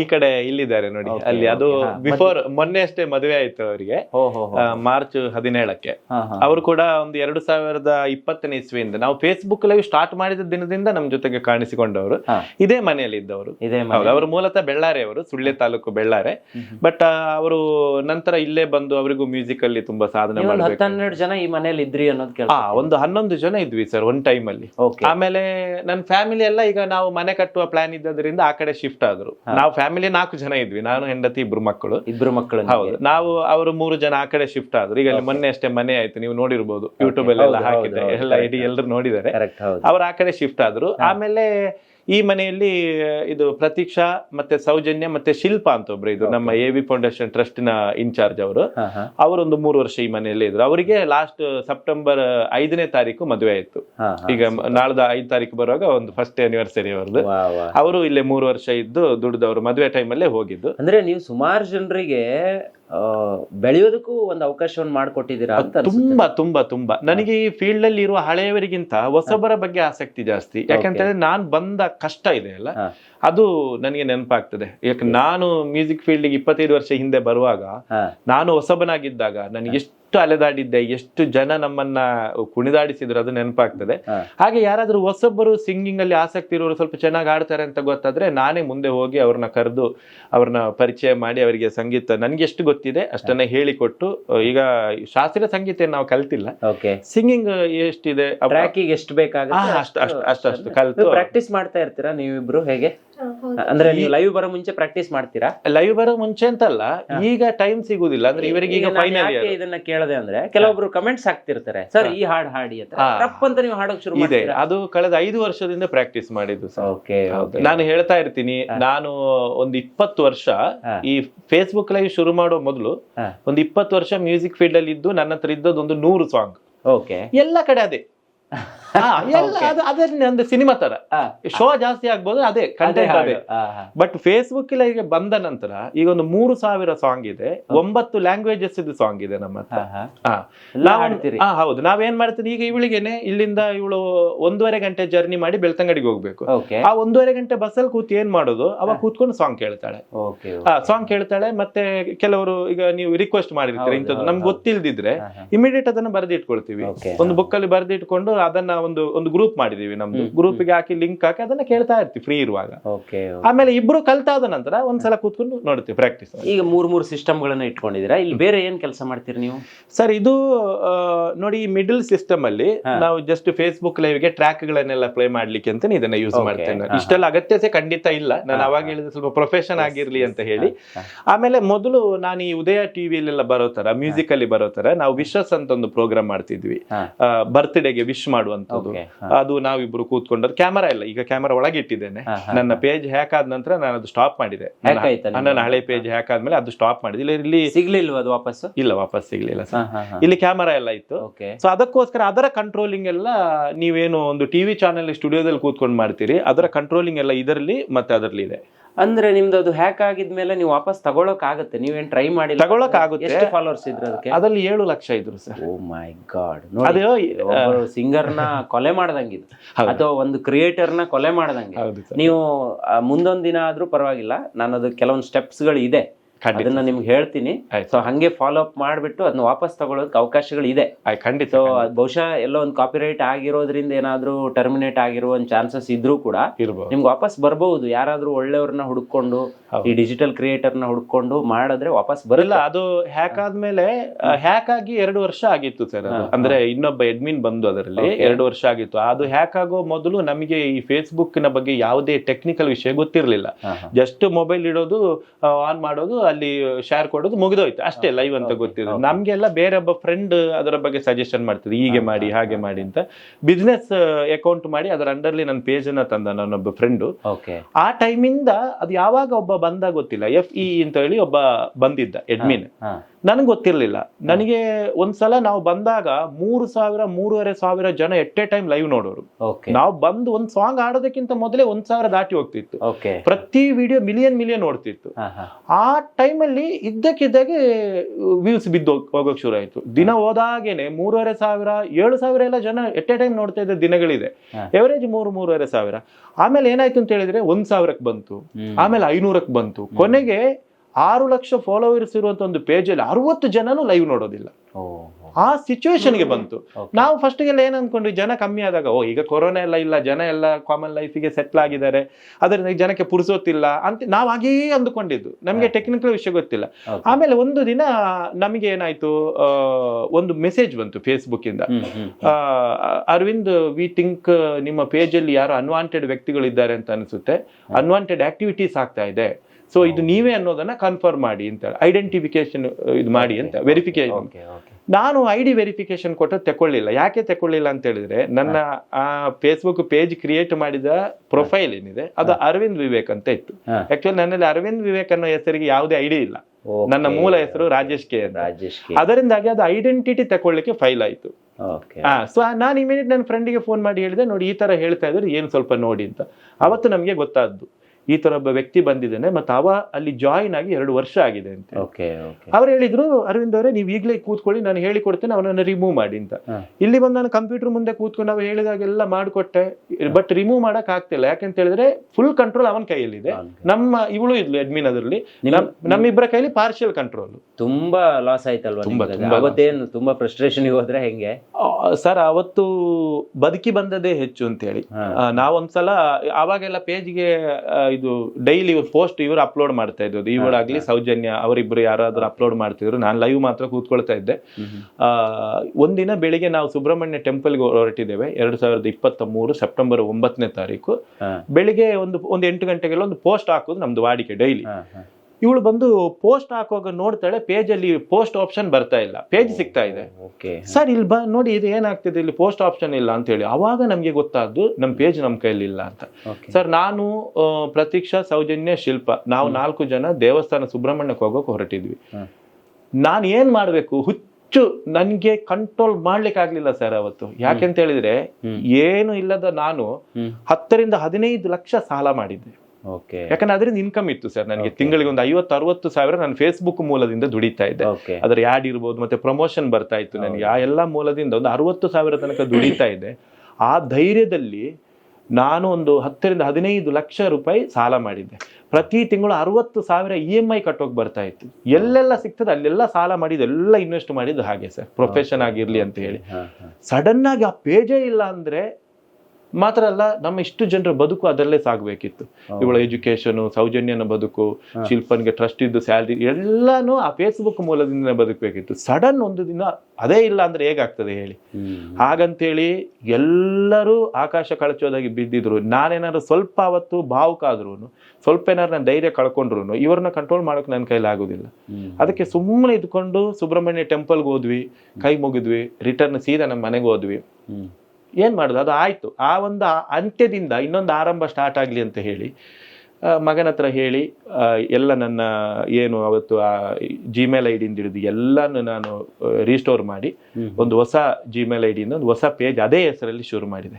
ಈ ಕಡೆ ಇಲ್ಲಿದ್ದಾರೆ ನೋಡಿ. ಅಲ್ಲಿ ಅದು ಬಿಫೋರ್ ಮೊನ್ನೆ ಅಷ್ಟೇ ಮದುವೆ ಆಯ್ತು ಅವರಿಗೆ. ಮಾರ್ಚ್ ಹದಿನೇಳಕ್ಕೆ. ಅವರು ಕೂಡ ಒಂದು ಎರಡು ಸಾವಿರದ ಇಪ್ಪತ್ತನೇ ಇಸ್ವಿಯಿಂದ ನಾವು ಫೇಸ್ಬುಕ್ ಲೈವ್ ಸ್ಟಾರ್ಟ್ ಮಾಡಿದ ದಿನದಿಂದ ನಮ್ ಜೊತೆಗೆ ಕಾಣಿಸಿಕೊಂಡವರು. ಇದೇ ಮನೆಯಲ್ಲಿ ಇದ್ದವರು. ಅವರು ಮೂಲತಃ ಬೆಳ್ಳಾರೆ ಅವರು ಸುಳ್ಳೆ ತಾಲೂಕು ಬೆಳ್ಳಾರೆ ಬಟ್ ಅವರು ನಂತರ ಇಲ್ಲೇ ಬಂದು ಅವರಿಗೂ ಮ್ಯೂಸಿಕ್ ಅಲ್ಲಿ ತುಂಬಾ ಸಾಧನೆ ಹನ್ನೆರಡು ಜನ ಈ ಮನೆಯಲ್ಲಿ ಇದ್ರಿ ಅನ್ನೋದು ಒಂದು ಹನ್ನೊಂದು ಜನ ಇದ್ವಿ ಸರ್ ಒಂದ್ ಟೈಮ್ ಅಲ್ಲಿ. ಆಮೇಲೆ ನನ್ನ ಫ್ಯಾಮಿಲಿ ಎಲ್ಲ ಈಗ ನಾವು ಮನೆ ಕಟ್ಟುವ ಪ್ಲಾನ್ ಇದ್ದದ್ರಿಂದ ಆ ಕಡೆ ಶಿಫ್ಟ್ ಆದ್ರು. ನಾವು ಫ್ಯಾಮಿಲಿ ನಾಲ್ಕು ಜನ ಇದ್ವಿ. ನಾನು ಹೆಂಡತಿ ಇಬ್ರು ಮಕ್ಕಳು. ಇಬ್ರು ಮಕ್ಕಳು ಹೌದು. ನಾವು ಅವರು ಮೂರು ಜನ ಆ ಕಡೆ ಶಿಫ್ಟ್ ಆದ್ರು. ಈಗ ಅಲ್ಲಿ ಮೊನ್ನೆ ಅಷ್ಟೇ ಮನೆ ಆಯ್ತು. ನೀವು ನೋಡಿರ್ಬೋದು. ಯೂಟ್ಯೂಬ್ ಅಲ್ಲಿ ಎಲ್ಲಾ ಹಾಕಿದ್ದೆ ಹೌದು, ಎಲ್ಲ ಇಡೀ ಎಲ್ಲರೂ ನೋಡಿದ್ದಾರೆ. ಅವ್ರು ಆ ಕಡೆ ಶಿಫ್ಟ್ ಆದ್ರು. ಆಮೇಲೆ ಈ ಮನೆಯಲ್ಲಿ ಇದು ಪ್ರತೀಕ್ಷಾ ಮತ್ತೆ ಸೌಜನ್ಯ ಮತ್ತೆ ಶಿಲ್ಪ ಅಂತ ಒಬ್ರು ಇದು ನಮ್ಮ ಎ ವಿ ಫೌಂಡೇಶನ್ ಟ್ರಸ್ಟ್ನ ಇನ್ಚಾರ್ಜ್ ಅವರು. ಅವರೊಂದು ಮೂರು ವರ್ಷ ಈ ಮನೆಯಲ್ಲಿ ಇದ್ರು. ಅವರಿಗೆ ಲಾಸ್ಟ್ ಸೆಪ್ಟೆಂಬರ್ ಐದನೇ ತಾರೀಕು ಮದುವೆ ಆಯ್ತು. ಈಗ ನಾಳ್ದ ಐದು ತಾರೀಕು ಬರುವಾಗ ಒಂದು ಫಸ್ಟ್ ಆನಿವರ್ಸರಿ ಅವ್ರದ್ದು. ಅವರು ಇಲ್ಲೇ ಮೂರು ವರ್ಷ ಇದ್ದು ದುಡ್ದವರು ಮದುವೆ ಟೈಮಲ್ಲೇ ಹೋಗಿದ್ದು. ಅಂದ್ರೆ ನೀವು ಸುಮಾರು ಜನರಿಗೆ ಬೆಳೆಯೋದಕ್ಕೂ ಒಂದು ಅವಕಾಶವನ್ನು ಮಾಡಿಕೊಟ್ಟಿದ್ದೀರಾ ಅಂತ ತುಂಬಾ ತುಂಬಾ ತುಂಬಾ. ನನಗೆ ಈ ಫೀಲ್ಡ್ ಅಲ್ಲಿ ಇರುವ ಹಳೆಯವರಿಗಿಂತ ಹೊಸಬರ ಬಗ್ಗೆ ಆಸಕ್ತಿ ಜಾಸ್ತಿ. ಯಾಕಂತಂದ್ರೆ ನಾನ್ ಬಂದ ಕಷ್ಟ ಇದೆ ಅಲ್ಲ? ಅದು ನನಗೆ ನೆನಪಾಗ್ತದೆ. ಯಾಕೆ ನಾನು ಮ್ಯೂಸಿಕ್ ಫೀಲ್ಡ್ ಇಪ್ಪತ್ತೈದು ವರ್ಷ ಹಿಂದೆ ಬರುವಾಗ ನಾನು ಹೊಸಬನಾಗಿದ್ದಾಗ ನನಗೆ ಎಷ್ಟು ಅಲೆದಾಡಿದ್ದೆ ಎಷ್ಟು ಜನ ನಮ್ಮನ್ನ ಕುಣಿದಾಡಿಸಿದ್ರು ಅದು ನೆನಪಾಗ್ತದೆ. ಹಾಗೆ ಯಾರಾದ್ರೂ ಹೊಸೊಬ್ಬರು ಸಿಂಗಿಂಗ್ ಅಲ್ಲಿ ಆಸಕ್ತಿ ಇರೋರು ಸ್ವಲ್ಪ ಚೆನ್ನಾಗಿ ಆಡ್ತಾರೆ ಅಂತ ಗೊತ್ತಾದ್ರೆ ನಾನೇ ಮುಂದೆ ಹೋಗಿ ಅವ್ರನ್ನ ಕರೆದು ಅವ್ರನ್ನ ಪರಿಚಯ ಮಾಡಿ ಅವರಿಗೆ ಸಂಗೀತ ನನ್ಗೆ ಎಷ್ಟು ಗೊತ್ತಿದೆ ಅಷ್ಟನ್ನ ಹೇಳಿಕೊಟ್ಟು ಈಗ ಶಾಸ್ತ್ರೀಯ ಸಂಗೀತ ಏನ್ ನಾವು ಕಲ್ತಿಲ್ಲ. ಸಿಂಗಿಂಗ್ ಎಷ್ಟಿದೆ? ಎಷ್ಟು ಬೇಕಾಗುತ್ತೆ ಹಾ, ಅಷ್ಟು- ಅಷ್ಟು- ಕಲ್ತು. ಪ್ರಾಕ್ಟೀಸ್ ಮಾಡ್ತಾ ಇರ್ತೀರಾ ನೀವಿಬ್ರು ಹೇಗೆ? ಅಂದ್ರೆ ನೀವು ಲೈವ್ ಬರೋ ಮುಂಚೆ ಪ್ರಾಕ್ಟೀಸ್ ಮಾಡ್ತೀರಾ? ಲೈವ್ ಬರೋ ಮುಂಚೆ ಅಂತ ಅಲ್ಲ ಈಗ ಟೈಮ್ ಸಿಗುದಿಲ್ಲ. ಅಂದ್ರೆ ಇವರಿಗೆ ಈಗ ಫೈನಲ್ ಯಾಕೆ ಇದನ್ನ ಕೇಳದೆ ಅಂದ್ರೆ ಕೆಲವೊಬ್ರು ಕಮೆಂಟ್ಸ್ ಹಾಕ್ತಿರ್ತಾರೆ ಸರ್ ಈ ಹಾಡ್ ಹಾಡಿ ಅಂತ. ರಪ್ ಅಂತ ನೀವು ಹಾಡೋಕ್ ಶುರು ಇದೆ. ಅದು ಕಳೆದ ಐದು ವರ್ಷದಿಂದ ಪ್ರಾಕ್ಟೀಸ್ ಮಾಡಿದ್ದು ಸರ್. ಓಕೆ ನಾನು ಹೇಳ್ತಾ ಇರ್ತೀನಿ ನಾನು ಒಂದು ಇಪ್ಪತ್ತು ವರ್ಷ ಈ ಫೇಸ್ಬುಕ್ ಲೈವ್ ಶುರು ಮಾಡೋ ಮೊದಲು. ಒಂದು ಇಪ್ಪತ್ತು ವರ್ಷ ಮ್ಯೂಸಿಕ್ ಫೀಲ್ಡ್ ಅಲ್ಲಿ ಇದ್ದು ನನ್ನ ಹತ್ರ ಇದ್ದದ್ದು ಒಂದು ನೂರು ಸಾಂಗ್ ಓಕೆ ಎಲ್ಲ ಕಡೆ ಅದೇ. ಎಲ್ಲ ಅದು ಒಂದು ಸಿನಿಮಾ ತರ. ಶೋ ಜಾಸ್ತಿ ಆಗ್ಬೋದು ಅದೇ ಕಂಟೆಂಟ್ ಅದೇ. ಬಟ್ ಫೇಸ್ಬುಕ್ ಲೈವ್ಗೆ ಬಂದ ನಂತರ ಈಗ ಒಂದು ಮೂರು ಸಾವಿರ ಸಾಂಗ್ ಇದೆ. ಒಂಬತ್ತು ಲ್ಯಾಂಗ್ವೇಜಸ್ ಇದು ಸಾಂಗ್ ಇದೆ ನಮ್ಮ ಹತ್ರ. ಹೌದು. ನಾವೇನ್ ಮಾಡ್ತೀವಿ ಈಗ ಇವಳಿಗೆನೆ ಇಲ್ಲಿಂದ ಇವಳು ಒಂದೂವರೆ ಗಂಟೆ ಜರ್ನಿ ಮಾಡಿ ಬೆಳ್ತಂಗಡಿಗೆ ಹೋಗ್ಬೇಕು. ಆ ಒಂದೂವರೆ ಗಂಟೆ ಬಸ್ಸಲ್ಲಿ ಕೂತು ಏನ್ ಮಾಡೋದು? ಅವಾಗ ಕೂತ್ಕೊಂಡು ಸಾಂಗ್ ಕೇಳ್ತಾಳೆ. ಸಾಂಗ್ ಕೇಳ್ತಾಳೆ ಮತ್ತೆ ಕೆಲವರು ಈಗ ನೀವು ರಿಕ್ವೆಸ್ಟ್ ಮಾಡಿರ್ತೀರಿ ಇಂಥದ್ದು. ನಮ್ಗೆ ಗೊತ್ತಿಲ್ದಿದ್ರೆ. ಇಮಿಡಿಯೇಟ್ ಅದನ್ನ ಬರೆದಿಟ್ಕೊಳ್ತೀವಿ. ಒಂದು ಬುಕ್ ಅಲ್ಲಿ ಬರೆದಿಟ್ಕೊಂಡು ಅದನ್ನ ಒಂದು ಒಂದು ಗ್ರೂಪ್ ಮಾಡಿದೀವಿ ನಮ್ದು. ಗ್ರೂಪ್ಗೆ ಹಾಕಿ ಲಿಂಕ್ ಹಾಕಿ ಅದನ್ನ ಕೇಳ್ತಾ ಇರ್ತೀವಿ ಫ್ರೀ ಇರುವಾಗ. ಆಮೇಲೆ ಇಬ್ರು ಕಲ್ತಾದ ನಂತರ ಒಂದ್ಸಲ ಕೂತ್ಕೊಂಡು ನೋಡ್ತೀವಿ ಪ್ರಾಕ್ಟೀಸ್ ಈಗ ಮೂರ್ ಮೂರು ಸಿಸ್ಟಮ್ ಗಳನ್ನ ಇಟ್ಕೊಂಡಿದ್ದೀರಾ? ಇಲ್ಲಿ ಬೇರೆ ಏನ್ ಕೆಲಸ ಮಾಡ್ತೀರಿ ನೀವು? ಸರ್ ಇದು ನೋಡಿ ಮಿಡಲ್ ಸಿಸ್ಟಮ್ ಅಲ್ಲಿ ನಾವು ಜಸ್ಟ್ ಫೇಸ್ಬುಕ್ ಲೈವ್ಗೆ ಟ್ರ್ಯಾಕ್ ಗಳನ್ನೆಲ್ಲ ಪ್ಲೇ ಮಾಡ್ಲಿಕ್ಕೆ ಅಂತ ಇದನ್ನ ಯೂಸ್ ಮಾಡ್ತೇನೆ. ಇಷ್ಟೆಲ್ಲ ಅಗತ್ಯತೆ ಖಂಡಿತ ಇಲ್ಲ. ನಾನು ಅವಾಗ ಹೇಳಿದ ಸ್ವಲ್ಪ ಪ್ರೊಫೆಷನ್ ಆಗಿರ್ಲಿ ಅಂತ ಹೇಳಿ. ಆಮೇಲೆ ಮೊದಲು ನಾನು ಈ ಉದಯ ಟಿವಿಲೆಲ್ಲ ಬರೋ ತರ ಮ್ಯೂಸಿಕ್ ಅಲ್ಲಿ ಬರೋ ತರ ನಾವು ವಿಶ್ವಸ್ ಅಂತ ಒಂದು ಪ್ರೋಗ್ರಾಮ್ ಮಾಡ್ತಿದ್ವಿ. ಬರ್ತ್ಡೇಗೆ ವಿಶ್ ಮಾಡುವಂತದ್ದು ಹಾ. ಅದು ನಾವಿಬ್ರು ಕೂತ್ಕೊಂಡ್ರೆ. ಕ್ಯಾಮರಾ ಇಲ್ಲ. ಈಗ ಕ್ಯಾಮರಾ ಒಳಗೆ ಇಟ್ಟಿದ್ದೇನೆ ನನ್ನ ಪೇಜ್ ಹ್ಯಾಕ್ ಆದ ನಂತರ ನಾನು ಅದು ಸ್ಟಾಪ್ ಮಾಡಿದೆ? ನನ್ನ ಹಳೆ ಪೇಜ್ ಹ್ಯಾಕ್ ಆದ್ಮೇಲೆ ಅದು ಸ್ಟಾಪ್ ಮಾಡಿದೆ. ಇಲ್ಲ ಇಲ್ಲಿ ಸಿಗ್ಲಿಲ್ವ ಅದು ವಾಪಸ್ ಇಲ್ಲ ವಾಪಸ್ ಸಿಗ್ಲಿಲ್ಲ ಸರ್. ಇಲ್ಲಿ ಕ್ಯಾಮರಾ ಎಲ್ಲ ಇತ್ತು. ಸೊ ಅದಕ್ಕೋಸ್ಕರ ಅದರ ಕಂಟ್ರೋಲಿಂಗ್ ಎಲ್ಲ ನೀವೇನು ಒಂದು ಟಿವಿ ಚಾನೆಲ್ ಸ್ಟುಡಿಯೋದಲ್ಲಿ ಕೂತ್ಕೊಂಡು ಮಾಡ್ತೀರಿ ಅದರ ಕಂಟ್ರೋಲಿಂಗ್ ಎಲ್ಲ ಇದರಲ್ಲಿ ಮತ್ತೆ ಅದರಲ್ಲಿ ಇದೆ. ಅಂದ್ರೆ ನಿಮ್ದು ಅದು ಹ್ಯಾಕ್ ಆಗಿದ್ಮೇಲೆ ನೀವು ವಾಪಸ್ ತಗೊಳಕ್ ಆಗುತ್ತೆ ನೀವೇನ್ ಟ್ರೈ ಮಾಡಿ ತಗೊಳಕ್ ಆಗುತ್ತೆ. ಎಷ್ಟು ಫಾಲೋವರ್ಸ್ ಇದ್ರು ಅದಕ್ಕೆ? ಅದ್ರಲ್ಲಿ ಏಳು ಲಕ್ಷ ಇದ್ರು ಸರ್. ಓ ಮೈ ಗಾಡ್ ಅದು ಸಿಂಗರ್ನ ಕೊಲೆ ಮಾಡ್ದಂಗಿದು. ಅಥವಾ ಒಂದು ಕ್ರಿಯೇಟರ್ನ ಕೊಲೆ ಮಾಡ್ದಂಗೆ. ನೀವು ಮುಂದೊಂದ್ ದಿನ ಆದ್ರೂ ಪರವಾಗಿಲ್ಲ ನಾನು ಅದು ಕೆಲವೊಂದು ಸ್ಟೆಪ್ಸ್ಗಳು ಇದೆ. ಅದನ್ನ ನಿಮ್ಗೆ ಹೇಳ್ತೀನಿ. ಸೊ ಹಂಗೆ ಫಾಲೋ ಅಪ್ ಮಾಡ್ಬಿಟ್ಟು ಅದನ್ನ ವಾಪಸ್ ತಗೊಳ್ಳೋದಕ್ಕೆ ಅವಕಾಶಗಳು ಇದೆ. ಖಂಡಿತ ಬಹುಶಃ ಎಲ್ಲೋ ಒಂದು ಕಾಪಿರೈಟ್ ಆಗಿರೋದ್ರಿಂದ ಏನಾದ್ರೂ ಟರ್ಮಿನೇಟ್ ಆಗಿರೋ ಒಂದು ಚಾನ್ಸಸ್ ಇದ್ರೂ ಕೂಡ ನಿಮ್ಗೆ ವಾಪಸ್ ಬರಬಹುದು ಯಾರಾದ್ರೂ ಒಳ್ಳೆಯವ್ರನ್ನ ಹುಡ್ಕೊಂಡು ಈ ಡಿಜಿಟಲ್ ಕ್ರಿಯೇಟರ್ನ ಹುಡ್ಕೊಂಡು ಮಾಡಿದ್ರೆ ವಾಪಸ್ ಬರಲ್ಲ ಅದು ಹ್ಯಾಕ್ ಆದ್ಮೇಲೆ ಹ್ಯಾಕ್ ಆಗಿ ಎರಡು ವರ್ಷ ಆಗಿತ್ತು ಸರ್ ಅದು. ಅಂದ್ರೆ ಇನ್ನೊಬ್ಬ ಎಡ್ಮಿನ್ ಬಂದು ಅದರಲ್ಲಿ ಎರಡು ವರ್ಷ ಆಗಿತ್ತು. ಅದು ಹ್ಯಾಕ್ ಆಗೋ ಮೊದಲು ನಮಗೆ ಈ ಫೇಸ್ಬುಕ್ನ ಬಗ್ಗೆ ಯಾವುದೇ ಟೆಕ್ನಿಕಲ್ ವಿಷಯ ಗೊತ್ತಿರಲಿಲ್ಲ. ಜಸ್ಟ್ ಮೊಬೈಲ್ ಇಡೋದು ಆನ್ ಮಾಡೋದು ಅಲ್ಲಿ ಶೇರ್ ಕೊಡೋದು ಮುಗಿದೋಯ್ತು. ಅಷ್ಟೇ ಲೈವ್ ಅಂತ ಗೊತ್ತಿದೆ ನಮ್ಗೆಲ್ಲ ಬೇರೆ ಒಬ್ಬ ಫ್ರೆಂಡ್ ಅದರ ಬಗ್ಗೆ ಸಜೆಷನ್ ಮಾಡ್ತಿದ್ರು. ಹೀಗೆ ಮಾಡಿ ಹಾಗೆ ಮಾಡಿ ಅಂತ. ಬಿಸ್ನೆಸ್ ಅಕೌಂಟ್ ಮಾಡಿ ಅದರ ಅಂಡರ್ಲಿ ನನ್ನ ಪೇಜ್ ಅನ್ನ ತಂದ ನನ್ನೊಬ್ಬ ಫ್ರೆಂಡು ಆ ಟೈಮಿಂದ ಅದು ಯಾವಾಗ ಒಬ್ಬ ಬಂದ ಗೊತ್ತಿಲ್ಲ. ಎಫ್ ಇ ಅಂತ ಹೇಳಿ ಒಬ್ಬ ಬಂದಿದ್ದ ಎಡ್ಮಿನ್ ನನಗೆ ಗೊತ್ತಿರ್ಲಿಲ್ಲ. ನನಗೆ ಒಂದ್ಸಲ ನಾವು ಬಂದಾಗ ಮೂರು ಸಾವಿರ ಮೂರುವರೆ ಸಾವಿರ ಜನ ಎಟ್ ಎ ಟೈಮ್ ಲೈವ್ ನೋಡೋರು. ನಾವು ಬಂದು ಒಂದ್ ಸಾಂಗ್ ಆಡೋದಕ್ಕಿಂತ ಮೊದಲೇ ಒಂದ್ ಸಾವಿರ ದಾಟಿ ಹೋಗ್ತಿತ್ತು. ಪ್ರತಿ ವಿಡಿಯೋ ಮಿಲಿಯನ್ ಮಿಲಿಯನ್ ನೋಡ್ತಿತ್ತು. ಆ ಟೈಮಲ್ಲಿ ಇದ್ದಕ್ಕಿದ್ದಾಗೆ ವ್ಯೂಸ್ ಬಿದ್ದು ಹೋಗ್- ಹೋಗೋಕ್ ಶುರು ಆಯ್ತು. ದಿನ ಹೋದಾಗೇನೆ ಮೂರುವರೆ ಸಾವಿರ ಏಳು ಸಾವಿರ ಎಲ್ಲ ಜನ ಎಟ್ ಎ ಟೈಮ್ ನೋಡ್ತಾ ಇದ್ದ ದಿನಗಳಿದೆ. ಎವರೇಜ್ ಮೂರು ಮೂರುವರೆ ಸಾವಿರ. ಆಮೇಲೆ ಏನಾಯ್ತು ಅಂತ ಹೇಳಿದ್ರೆ ಒಂದ್ ಸಾವಿರಕ್ಕೆ ಬಂತು. ಆಮೇಲೆ ಐನೂರಕ್ಕೆ ಬಂತು. ಕೊನೆಗೆ ಆರು ಲಕ್ಷ ಫಾಲೋವರ್ಸ್ ಇರುವಂತ ಒಂದು ಪೇಜಲ್ಲಿ ಅರವತ್ತು ಜನನು ಲೈವ್ ನೋಡೋದಿಲ್ಲ. ಆ ಸಿಚುವೇಶನ್ಗೆ ಬಂತು. ನಾವು ಫಸ್ಟ್ಗೆಲ್ಲ ಏನ್ ಅನ್ಕೊಂಡ್ವಿ? ಜನ ಕಮ್ಮಿ ಆದಾಗ ಓ ಈಗ ಕೊರೋನಾ ಎಲ್ಲ ಇಲ್ಲ ಜನ ಎಲ್ಲ ಕಾಮನ್ ಲೈಫಿಗೆ ಸೆಟ್ಲ್ ಆಗಿದ್ದಾರೆ. ಅದರಿಂದ ಜನಕ್ಕೆ ಪುರುಸೋತಿಲ್ಲ ಅಂತ ನಾವು ಹಾಗೇ ಅಂದುಕೊಂಡಿದ್ದು. ನಮಗೆ ಟೆಕ್ನಿಕಲ್ ವಿಷಯ ಗೊತ್ತಿಲ್ಲ. ಆಮೇಲೆ ಒಂದು ದಿನ ನಮಗೆ ಏನಾಯ್ತು ಒಂದು ಮೆಸೇಜ್ ಬಂತು ಫೇಸ್ಬುಕ್ ಇಂದ. ಅರವಿಂದ್ ವಿ ಥಿಂಕ್ ನಿಮ್ಮ ಪೇಜಲ್ಲಿ ಅಲ್ಲಿ ಯಾರೋ ಅನ್ವಾಂಟೆಡ್ ವ್ಯಕ್ತಿಗಳಿದ್ದಾರೆ ಅಂತ ಅನಿಸುತ್ತೆ. ಅನ್ವಾಂಟೆಡ್ ಆಕ್ಟಿವಿಟೀಸ್ ಆಗ್ತಾ ಇದೆ. ಸೊ ಇದು ನೀವೇ ಅನ್ನೋದನ್ನ ಕನ್ಫರ್ಮ್ ಮಾಡಿ ಅಂತ ಐಡೆಂಟಿಫಿಕೇಶನ್ ಇದು ಮಾಡಿ ಅಂತ ವೆರಿಫಿಕೇಶನ್ ನಾನು ಐ ಡಿ ವೆರಿಫಿಕೇಶನ್ ಕೊಟ್ಟು ತಕೊಳ್ಳಿಲ್ಲ ಯಾಕೆ ತಕೊಳ್ಳಿಲ್ಲ ಅಂತ ಹೇಳಿದ್ರೆ ನನ್ನ ಆ ಫೇಸ್ಬುಕ್ ಪೇಜ್ ಕ್ರಿಯೇಟ್ ಮಾಡಿದ ಪ್ರೊಫೈಲ್ ಏನಿದೆ ಅದು ಅರವಿಂದ್ ವಿವೇಕ್ ಅಂತ ಇತ್ತು. ಆಕ್ಚುಲಿ ನನ್ನಲ್ಲಿ ಅರವಿಂದ್ ವಿವೇಕ್ ಅನ್ನೋ ಹೆಸರಿಗೆ ಯಾವುದೇ ಐಡಿ ಇಲ್ಲ. ನನ್ನ ಮೂಲ ಹೆಸರು ರಾಜೇಶ್ ಕೆ ರಾಜೇಶ್ ಅದರಿಂದಾಗಿ ಅದು ಐಡೆಂಟಿಟಿ ತಕೊಳ್ಳಿಕ್ಕೆ ಫೈಲ್ ಆಯ್ತು. ಸೊ ನಾನು ಇಮಿಡಿಯೇಟ್ ನನ್ನ ಫ್ರೆಂಡಿಗೆ ಫೋನ್ ಮಾಡಿ ಹೇಳಿದೆ ನೋಡಿ ಈ ತರ ಹೇಳ್ತಾ ಇದ್ರು ಏನು ಸ್ವಲ್ಪ ನೋಡಿ ಅಂತ. ಅವತ್ತು ನಮಗೆ ಗೊತ್ತಾದ್ದು. ಈ ತರ ಒಬ್ಬ ವ್ಯಕ್ತಿ ಬಂದಿದ್ದಾನೆ ಮತ್ತೆ ಅವ ಅಲ್ಲಿ ಜಾಯಿನ್ ಆಗಿ ಎರಡು ವರ್ಷ ಆಗಿದೆ ಅಂತ ಓಕೆ ಅವ್ರು ಹೇಳಿದ್ರು ಅರವಿಂದ್ ಅವರೇ ನೀವು ಈಗಲೇ ಕೂತ್ಕೊಳ್ಳಿ ನಾನು ಹೇಳಿಕೊಡ್ತೇನೆ ಅವನನ್ನು ರಿಮೂವ್ ಮಾಡಿ ಅಂತ. ಇಲ್ಲಿ ಬಂದು ನಾನು ಕಂಪ್ಯೂಟರ್ ಮುಂದೆ ಕೂತ್ಕೊಂಡು ನಾವು ಹೇಳಿದಾಗೆಲ್ಲ ಮಾಡಿಕೊಟ್ಟೆ ಬಟ್ ರಿಮೂವ್ ಮಾಡಕ್ ಆಗ್ತಿಲ್ಲ. ಯಾಕಂತ ಹೇಳಿದ್ರೆ ಫುಲ್ ಕಂಟ್ರೋಲ್ ಅವನ ಕೈಯಲ್ಲಿದೆ. ನಮ್ಮ ಇವಳು ಇದ್ಲು ಅಡ್ಮಿನ್ ಅದರಲ್ಲಿ. ನಿಮ್- ನಮ್ಮಿಬ್ಬರ ಕೈಲಿ ಪಾರ್ಷಿಯಲ್ ಕಂಟ್ರೋಲ್ ತುಂಬಾ ಲಾಸ್ ಆಯ್ತಲ್ವಾ ಅವತ್ತೇನು ತುಂಬಾ ಫ್ರಸ್ಟ್ರೇಷನ್ ಹೋದ್ರೆ ಹೆಂಗೆ? ಸರ್ ಅವತ್ತು ಬದುಕಿ ಬಂದದೇ ಹೆಚ್ಚು ಅಂತ ಹೇಳಿ. ನಾವೊಂದ್ಸಲ ಅವಾಗೆಲ್ಲ ಪೇಜ್ಗೆ ಇದು ಡೈಲಿ ಪೋಸ್ಟ್ ಇವರು ಅಪ್ಲೋಡ್ ಮಾಡ್ತಾ ಇದ್ದದ್ದು. ಇವಳಾಗ್ಲಿ ಸೌಜನ್ಯ ಅವರಿಬ್ರು ಯಾರಾದ್ರೂ ಅಪ್ಲೋಡ್ ಮಾಡ್ತಿದ್ರು. ನಾನು ಲೈವ್ ಮಾತ್ರ ಕೂತ್ಕೊಳ್ತಾ ಇದ್ದೆ. ಆ, ಒಂದಿನ ಬೆಳಿಗ್ಗೆ ನಾವು ಸುಬ್ರಹ್ಮಣ್ಯ ಟೆಂಪಲ್ಗೆ ಹೊರಟಿದ್ದೇವೆ. ಎರಡು ಸಾವಿರದ ಇಪ್ಪತ್ತ ಮೂರು ಸೆಪ್ಟೆಂಬರ್ ಒಂಬತ್ತನೇ ತಾರೀಕು. ಬೆಳಿಗ್ಗೆ ಒಂದು ಒಂದು ಎಂಟು ಗಂಟೆಗೆಲ್ಲ ಒಂದು ಪೋಸ್ಟ್ ಹಾಕೋದು ನಮ್ದು ವಾಡಿಕೆ ಡೈಲಿ ಇವಳು ಬಂದು ಪೋಸ್ಟ್ ಹಾಕುವಾಗ ನೋಡ್ತಾಳೆ ಪೇಜ್ ಅಲ್ಲಿ ಪೋಸ್ಟ್ ಆಪ್ಷನ್ ಬರ್ತಾ ಇಲ್ಲ. ಪೇಜ್ ಸಿಗ್ತಾ ಇದೆ. ಸರ್ ಇಲ್ಲಿ ಬಾ ನೋಡಿ ಇದು ಏನಾಗ್ತಿದೆ ಇಲ್ಲಿ ಪೋಸ್ಟ್ ಆಪ್ಷನ್ ಇಲ್ಲ ಅಂತ ಹೇಳಿ ಅವಾಗ ನಮಗೆ ಗೊತ್ತಾದ್ದು ನಮ್ಮ ಪೇಜ್ ನಮ್ಮ ಕೈಯಲ್ಲಿ ಇಲ್ಲ ಅಂತ. ಸರ್ ನಾನು ಪ್ರತೀಕ್ಷಾ ಸೌಜನ್ಯ ಶಿಲ್ಪ. ನಾವು ನಾಲ್ಕು ಜನ ದೇವಸ್ಥಾನ ಸುಬ್ರಹ್ಮಣ್ಯಕ್ಕೆ ಹೋಗೋಕೆ ಹೊರಟಿದ್ವಿ. ನಾನು ಏನ್ ಮಾಡ್ಬೇಕು? ಹುಚ್ಚು ನನ್ಗೆ ಕಂಟ್ರೋಲ್ ಮಾಡ್ಲಿಕ್ಕೆ ಆಗ್ಲಿಲ್ಲ ಸರ್ ಅವತ್ತು. ಯಾಕೆಂತ ಹೇಳಿದ್ರೆ ಏನು ಇಲ್ಲದ ನಾನು ಹತ್ತರಿಂದ ಹದಿನೈದು ಲಕ್ಷ ಸಾಲ ಮಾಡಿದ್ದೆ. ಯಾಕಂದ್ರೆ ಅದರಿಂದ ಇನ್ಕಮ್ ಇತ್ತು ಸರ್ ನನಗೆ. ತಿಂಗಳಿಗೆ ಒಂದು ಐವತ್ತು ಅರವತ್ತು ಸಾವಿರ ನಾನು ಫೇಸ್ಬುಕ್ ಮೂಲದಿಂದ ದುಡಿತಾ ಇದ್ದೆ. ಅದರ ಯಾಡ್ ಇರ್ಬೋದು ಮತ್ತೆ ಪ್ರಮೋಷನ್ ಬರ್ತಾ ಇತ್ತು ನನಗೆ. ಆ ಎಲ್ಲ ಮೂಲದಿಂದ ಒಂದು ಅರವತ್ತು ಸಾವಿರ ತನಕ ದುಡಿತಾ ಇದೆ ಆ ಧೈರ್ಯದಲ್ಲಿ ನಾನು ಒಂದು ಹತ್ತರಿಂದ ಹದಿನೈದು ಲಕ್ಷ ರೂಪಾಯಿ ಸಾಲ ಮಾಡಿದ್ದೆ. ಪ್ರತಿ ತಿಂಗಳು ಅರವತ್ತು ಸಾವಿರ ಇ ಎಂ ಐ ಕಟ್ಟೋಗಿ ಬರ್ತಾ ಇತ್ತು. ಎಲ್ಲೆಲ್ಲ ಸಿಗ್ತದೆ ಅಲ್ಲೆಲ್ಲ ಸಾಲ ಮಾಡಿದ್ದು ಎಲ್ಲ ಇನ್ವೆಸ್ಟ್ ಮಾಡಿದ್ದು ಹಾಗೆ ಸರ್ ಪ್ರೊಫೆಷನ್ ಆಗಿರ್ಲಿ ಅಂತ ಹೇಳಿ. ಸಡನ್ ಆಗಿ ಆ ಪೇಜೇ ಇಲ್ಲ ಅಂದ್ರೆ ಮಾತ್ರ ಅಲ್ಲ ನಮ್ಮ ಇಷ್ಟು ಜನರ ಬದುಕು ಅದರಲ್ಲೇ ಸಾಗಬೇಕಿತ್ತು. ಇವಳ ಎಜುಕೇಶನ್ ಸೌಜನ್ಯನ ಬದುಕು ಶಿಲ್ಪನ್ಗೆ ಟ್ರಸ್ಟ್ ಇದ್ದು ಸ್ಯಾಲ್ರಿ ಎಲ್ಲಾನು ಆ ಫೇಸ್ಬುಕ್ ಮೂಲದಿಂದ ಬದುಕಬೇಕಿತ್ತು. ಸಡನ್ ಒಂದು ದಿನ ಅದೇ ಇಲ್ಲ ಅಂದ್ರೆ ಹೇಗಾಗ್ತದೆ ಹೇಳಿ? ಹಾಗಂತೇಳಿ ಎಲ್ಲರೂ ಆಕಾಶ ಕಳಚೋದಾಗಿ ಬಿದ್ದಿದ್ರು. ನಾನೇನಾದ್ರು ಸ್ವಲ್ಪ ಅವತ್ತು ಭಾವುಕಾದ್ರೂ ಸ್ವಲ್ಪ ಏನಾದ್ರು ನಾನು ಧೈರ್ಯ ಕಳ್ಕೊಂಡ್ರು ಇವ್ರನ್ನ ಕಂಟ್ರೋಲ್ ಮಾಡೋಕೆ ನನ್ನ ಕೈಲಿ ಆಗೋದಿಲ್ಲ. ಅದಕ್ಕೆ ಸುಮ್ಮನೆ ಇದ್ಕೊಂಡು ಸುಬ್ರಹ್ಮಣ್ಯ ಟೆಂಪಲ್ಗೆ ಹೋದ್ವಿ ಕೈ ಮುಗಿದ್ವಿ ರಿಟರ್ನ್ ಸೀದಾ ನಮ್ಮ ಮನೆಗೆ ಹೋದ್ವಿ. ಏನ್ ಮಾಡುದು? ಅದು ಆಯ್ತು. ಆ ಒಂದು ಅಂತ್ಯದಿಂದ ಇನ್ನೊಂದು ಆರಂಭ ಸ್ಟಾರ್ಟ್ ಆಗ್ಲಿ ಅಂತ ಹೇಳಿ ಮಗನ ಹತ್ರ ಹೇಳಿ ಎಲ್ಲ ನನ್ನ ಏನು ಅವತ್ತು ಆ ಜಿಮೇಲ್ ಐ ಡಿಯಿಂದ ಹಿಡಿದು ಎಲ್ಲಾನು ನಾನು ರೀಸ್ಟೋರ್ ಮಾಡಿ ಒಂದು ಹೊಸ ಜಿಮೇಲ್ ಐ ಡಿಯಿಂದ ಒಂದು ಹೊಸ ಪೇಜ್ ಅದೇ ಹೆಸರಲ್ಲಿ ಶುರು ಮಾಡಿದೆ.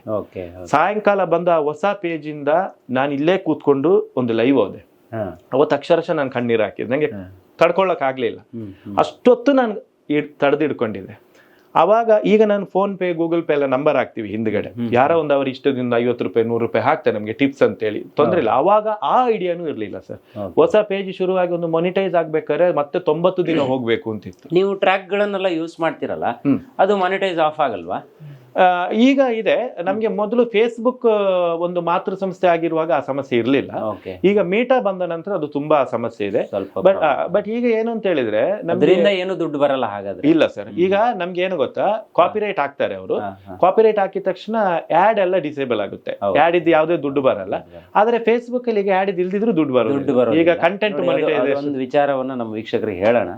ಸಾಯಂಕಾಲ ಬಂದ ಆ ಹೊಸ ಪೇಜಿಂದ ನಾನು ಇಲ್ಲೇ ಕೂತ್ಕೊಂಡು ಒಂದು ಲೈವ್ ಹೋದೆ. ಅವತ್ತು ಅಕ್ಷರಶಃ ನಾನು ಕಣ್ಣೀರು ಹಾಕಿದೆ. ನಂಗೆ ತಡ್ಕೊಳ್ಳೋಕ್ಕಾಗಲಿಲ್ಲ. ಅಷ್ಟೊತ್ತು ನಾನು ತಡೆದಿಡ್ಕೊಂಡಿದ್ದೆ. ಅವಾಗ ಈಗ ನಾನು ಫೋನ್ ಪೇ ಗೂಗಲ್ ಪೇ ಎಲ್ಲ ನಂಬರ್ ಹಾಕ್ತಿವಿ ಹಿಂದ್ಗಡೆ. ಯಾರೋ ಒಂದು ಅವ್ರ ಇಷ್ಟದಿಂದ ಐವತ್ತು ರೂಪಾಯಿ ನೂರು ರೂಪಾಯಿ ಹಾಕ್ತಾರೆ ನಮಗೆ ಟಿಪ್ಸ್ ಅಂತ ಹೇಳಿ ತೊಂದ್ರೆ ಇಲ್ಲ. ಆವಾಗ ಆ ಐಡಿಯಾನು ಇರಲಿಲ್ಲ ಸರ್. ಹೊಸ ಪೇಜ್ ಶುರುವಾಗಿ ಒಂದು ಮೊನಿಟೈಸ್ ಆಗ್ಬೇಕಾದ್ರೆ ಮತ್ತೆ ತೊಂಬತ್ತು ದಿನ ಹೋಗ್ಬೇಕು ಅಂತಿತ್ತು. ನೀವು ಟ್ರ್ಯಾಕ್ ಗಳನ್ನೆಲ್ಲ ಯೂಸ್ ಮಾಡ್ತಿರಲ್ಲ ಅದು ಮೊನಿಟೈಸ್ ಆಫ್ ಆಗಲ್ವಾ? ಈಗ ಇದೆ. ನಮ್ಗೆ ಮೊದಲು ಫೇಸ್ಬುಕ್ ಒಂದು ಮಾತೃ ಸಂಸ್ಥೆ ಆಗಿರುವಾಗ ಆ ಸಮಸ್ಯೆ ಇರಲಿಲ್ಲ. ಈಗ ಮೀಟಾ ಬಂದ ನಂತರ ಅದು ತುಂಬಾ ಸಮಸ್ಯೆ ಇದೆ. ಬಟ್ ಬಟ್ ಈಗ ಏನು ಅಂತ ಹೇಳಿದ್ರೆ ನಮ್ಗೆ ಅದರಿಂದ ಏನು ದುಡ್ಡು ಬರಲ್ಲ ಹಾಗಾದ್ರೆ? ಇಲ್ಲ ಸರ್. ಈಗ ನಮ್ಗೆ ಏನು ಗೊತ್ತಾ? ಕಾಪಿರೈಟ್ ಹಾಕ್ತಾರೆ ಅವರು. ಕಾಪಿರೈಟ್ ಹಾಕಿದ ತಕ್ಷಣ ಆಡ್ ಎಲ್ಲ ಡಿಸೇಬಲ್ ಆಗುತ್ತೆ. ಆಡ್ ಇದ್ದು ಯಾವುದೇ ದುಡ್ಡು ಬರಲ್ಲ. ಆದ್ರೆ ಫೇಸ್ಬುಕ್ ಅಲ್ಲಿ ಈಗ ಆಡ್ ಇಲ್ದಿದ್ರು ದುಡ್ಡು ದುಡ್ಡು ಬರೋದು ಈಗ ಕಂಟೆಂಟ್ ಒಂದು ವಿಚಾರವನ್ನ ನಮ್ಮ ವೀಕ್ಷಕರಿಗೆ ಹೇಳೋಣ.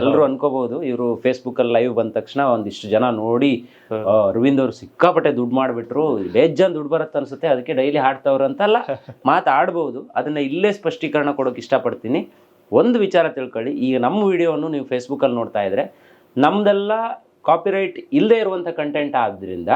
ಎಲ್ಲರೂ ಹೌದು. ಅನ್ಕೋಬಹುದು ಇವರು ಫೇಸ್ಬುಕ್ ಅಲ್ಲಿ ಲೈವ್ ಬಂದ ತಕ್ಷಣ ಒಂದಿಷ್ಟು ಜನ ನೋಡಿ ಅರವಿಂದ್ ಅವ್ರು ಸಿಕ್ಕಾಪಟ್ಟೆ ದುಡ್ಡು ಮಾಡ್ಬಿಟ್ರು. ಬೇಜಾನ್ ದುಡ್ಡು ಬರುತ್ತೆ ಅನ್ಸುತ್ತೆ ಅದಕ್ಕೆ ಡೈಲಿ ಹಾಡ್ತವ್ರು ಅಂತಲ್ಲ. ಮಾತಾಡ್ಬೋದು ಅದನ್ನ ಇಲ್ಲೇ ಸ್ಪಷ್ಟೀಕರಣ ಕೊಡೋಕೆ ಇಷ್ಟಪಡ್ತೀನಿ. ಒಂದು ವಿಚಾರ ತಿಳ್ಕೊಳ್ಳಿ. ಈಗ ನಮ್ಮ ವಿಡಿಯೋವನ್ನು ನೀವು ಫೇಸ್ಬುಕ್ ಅಲ್ಲಿ ನೋಡ್ತಾ ಇದ್ರೆ ನಮ್ದೆಲ್ಲ ಕಾಪಿರೈಟ್ ಇಲ್ಲದೆ ಇರುವಂತ ಕಂಟೆಂಟ್ ಆದ್ರಿಂದ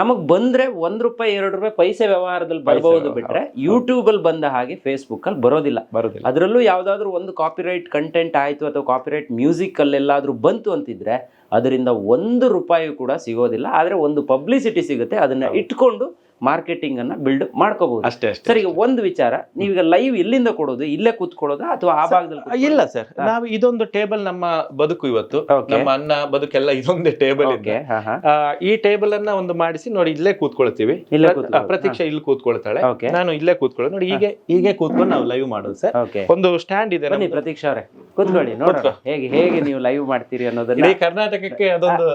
ನಮಗ್ ಬಂದ್ರೆ ಒಂದ್ ರೂಪಾಯಿ ಎರಡು ರೂಪಾಯಿ ಪೈಸೆ ವ್ಯವಹಾರದಲ್ಲಿ ಬರಬಹುದು ಬಿಟ್ರೆ ಯೂಟ್ಯೂಬ್ ಅಲ್ಲಿ ಬಂದ ಹಾಗೆ ಫೇಸ್ಬುಕ್ ಅಲ್ಲಿ ಬರೋದಿಲ್ಲ. ಬರೋದಿಲ್ಲ. ಅದರಲ್ಲೂ ಯಾವ್ದಾದ್ರು ಒಂದು ಕಾಪಿರೈಟ್ ಕಂಟೆಂಟ್ ಆಯ್ತು ಅಥವಾ ಕಾಪಿರೈಟ್ ಮ್ಯೂಸಿಕ್ ಅಲ್ಲೆಲ್ಲಾದ್ರೂ ಬಂತು ಅಂತಿದ್ರೆ ಅದರಿಂದ ಒಂದು ರೂಪಾಯಿ ಕೂಡ ಸಿಗೋದಿಲ್ಲ. ಆದ್ರೆ ಒಂದು ಪಬ್ಲಿಸಿಟಿ ಸಿಗುತ್ತೆ ಅದನ್ನ ಇಟ್ಕೊಂಡು ಮಾರ್ಕೆಟಿಂಗ್ ಅನ್ನ ಬಿಲ್ಡ್ ಮಾಡ್ಕೋಬಹುದು. ಅಷ್ಟೇ ಅಷ್ಟೇ ಸರ್ ಈಗ ಒಂದು ವಿಚಾರ ನೀವೀಗ ಲೈವ್ ಇಲ್ಲಿಂದ ಕೊಡೋದು ಇಲ್ಲೇ ಕೂತ್ಕೊಳ್ಳೋದು ಅಥವಾ ಆ ಭಾಗದಲ್ಲಿ ಇಲ್ಲ ಸರ್. ನಾವು ಇದೊಂದು ಟೇಬಲ್ ನಮ್ಮ ಬದುಕು ಇವತ್ತು. ನಮ್ಮ ಅನ್ನ ಬದುಕೆಲ್ಲ ಇದೊಂದೇ ಟೇಬಲ್ ಇದೆ. ಈ ಟೇಬಲ್ ಅನ್ನ ಒಂದು ಮಾಡಿಸಿ ನೋಡಿ ಇಲ್ಲೇ ಕೂತ್ಕೊಳ್ತೀವಿ. ಪ್ರತೀಕ್ಷಾ ಇಲ್ಲಿ ಕೂತ್ಕೊಳ್ತಾಳೆ. ನಾನು ಇಲ್ಲೇ ಕೂತ್ಕೊಳ್ಳೋದು. ನೋಡಿ ಹೀಗೆ ಹೀಗೆ ಕೂತ್ಕೊಂಡು ನಾವು ಲೈವ್ ಮಾಡೋದು ಸರ್. ಒಂದು ಸ್ಟ್ಯಾಂಡ್ ಇದೆ ಬನ್ನಿ. ಪ್ರತೀಕ್ಷಾ ಅವರೇ ಕೂತ್ಕೊಳ್ಳಿ ನೋಡಿ ಹೇಗೆ ಹೇಗೆ ನೀವು ಲೈವ್ ಮಾಡ್ತೀರಿ ಅನ್ನೋದನ್ನ. ಕರ್ನಾಟಕಕ್ಕೆ ಅದೊಂದು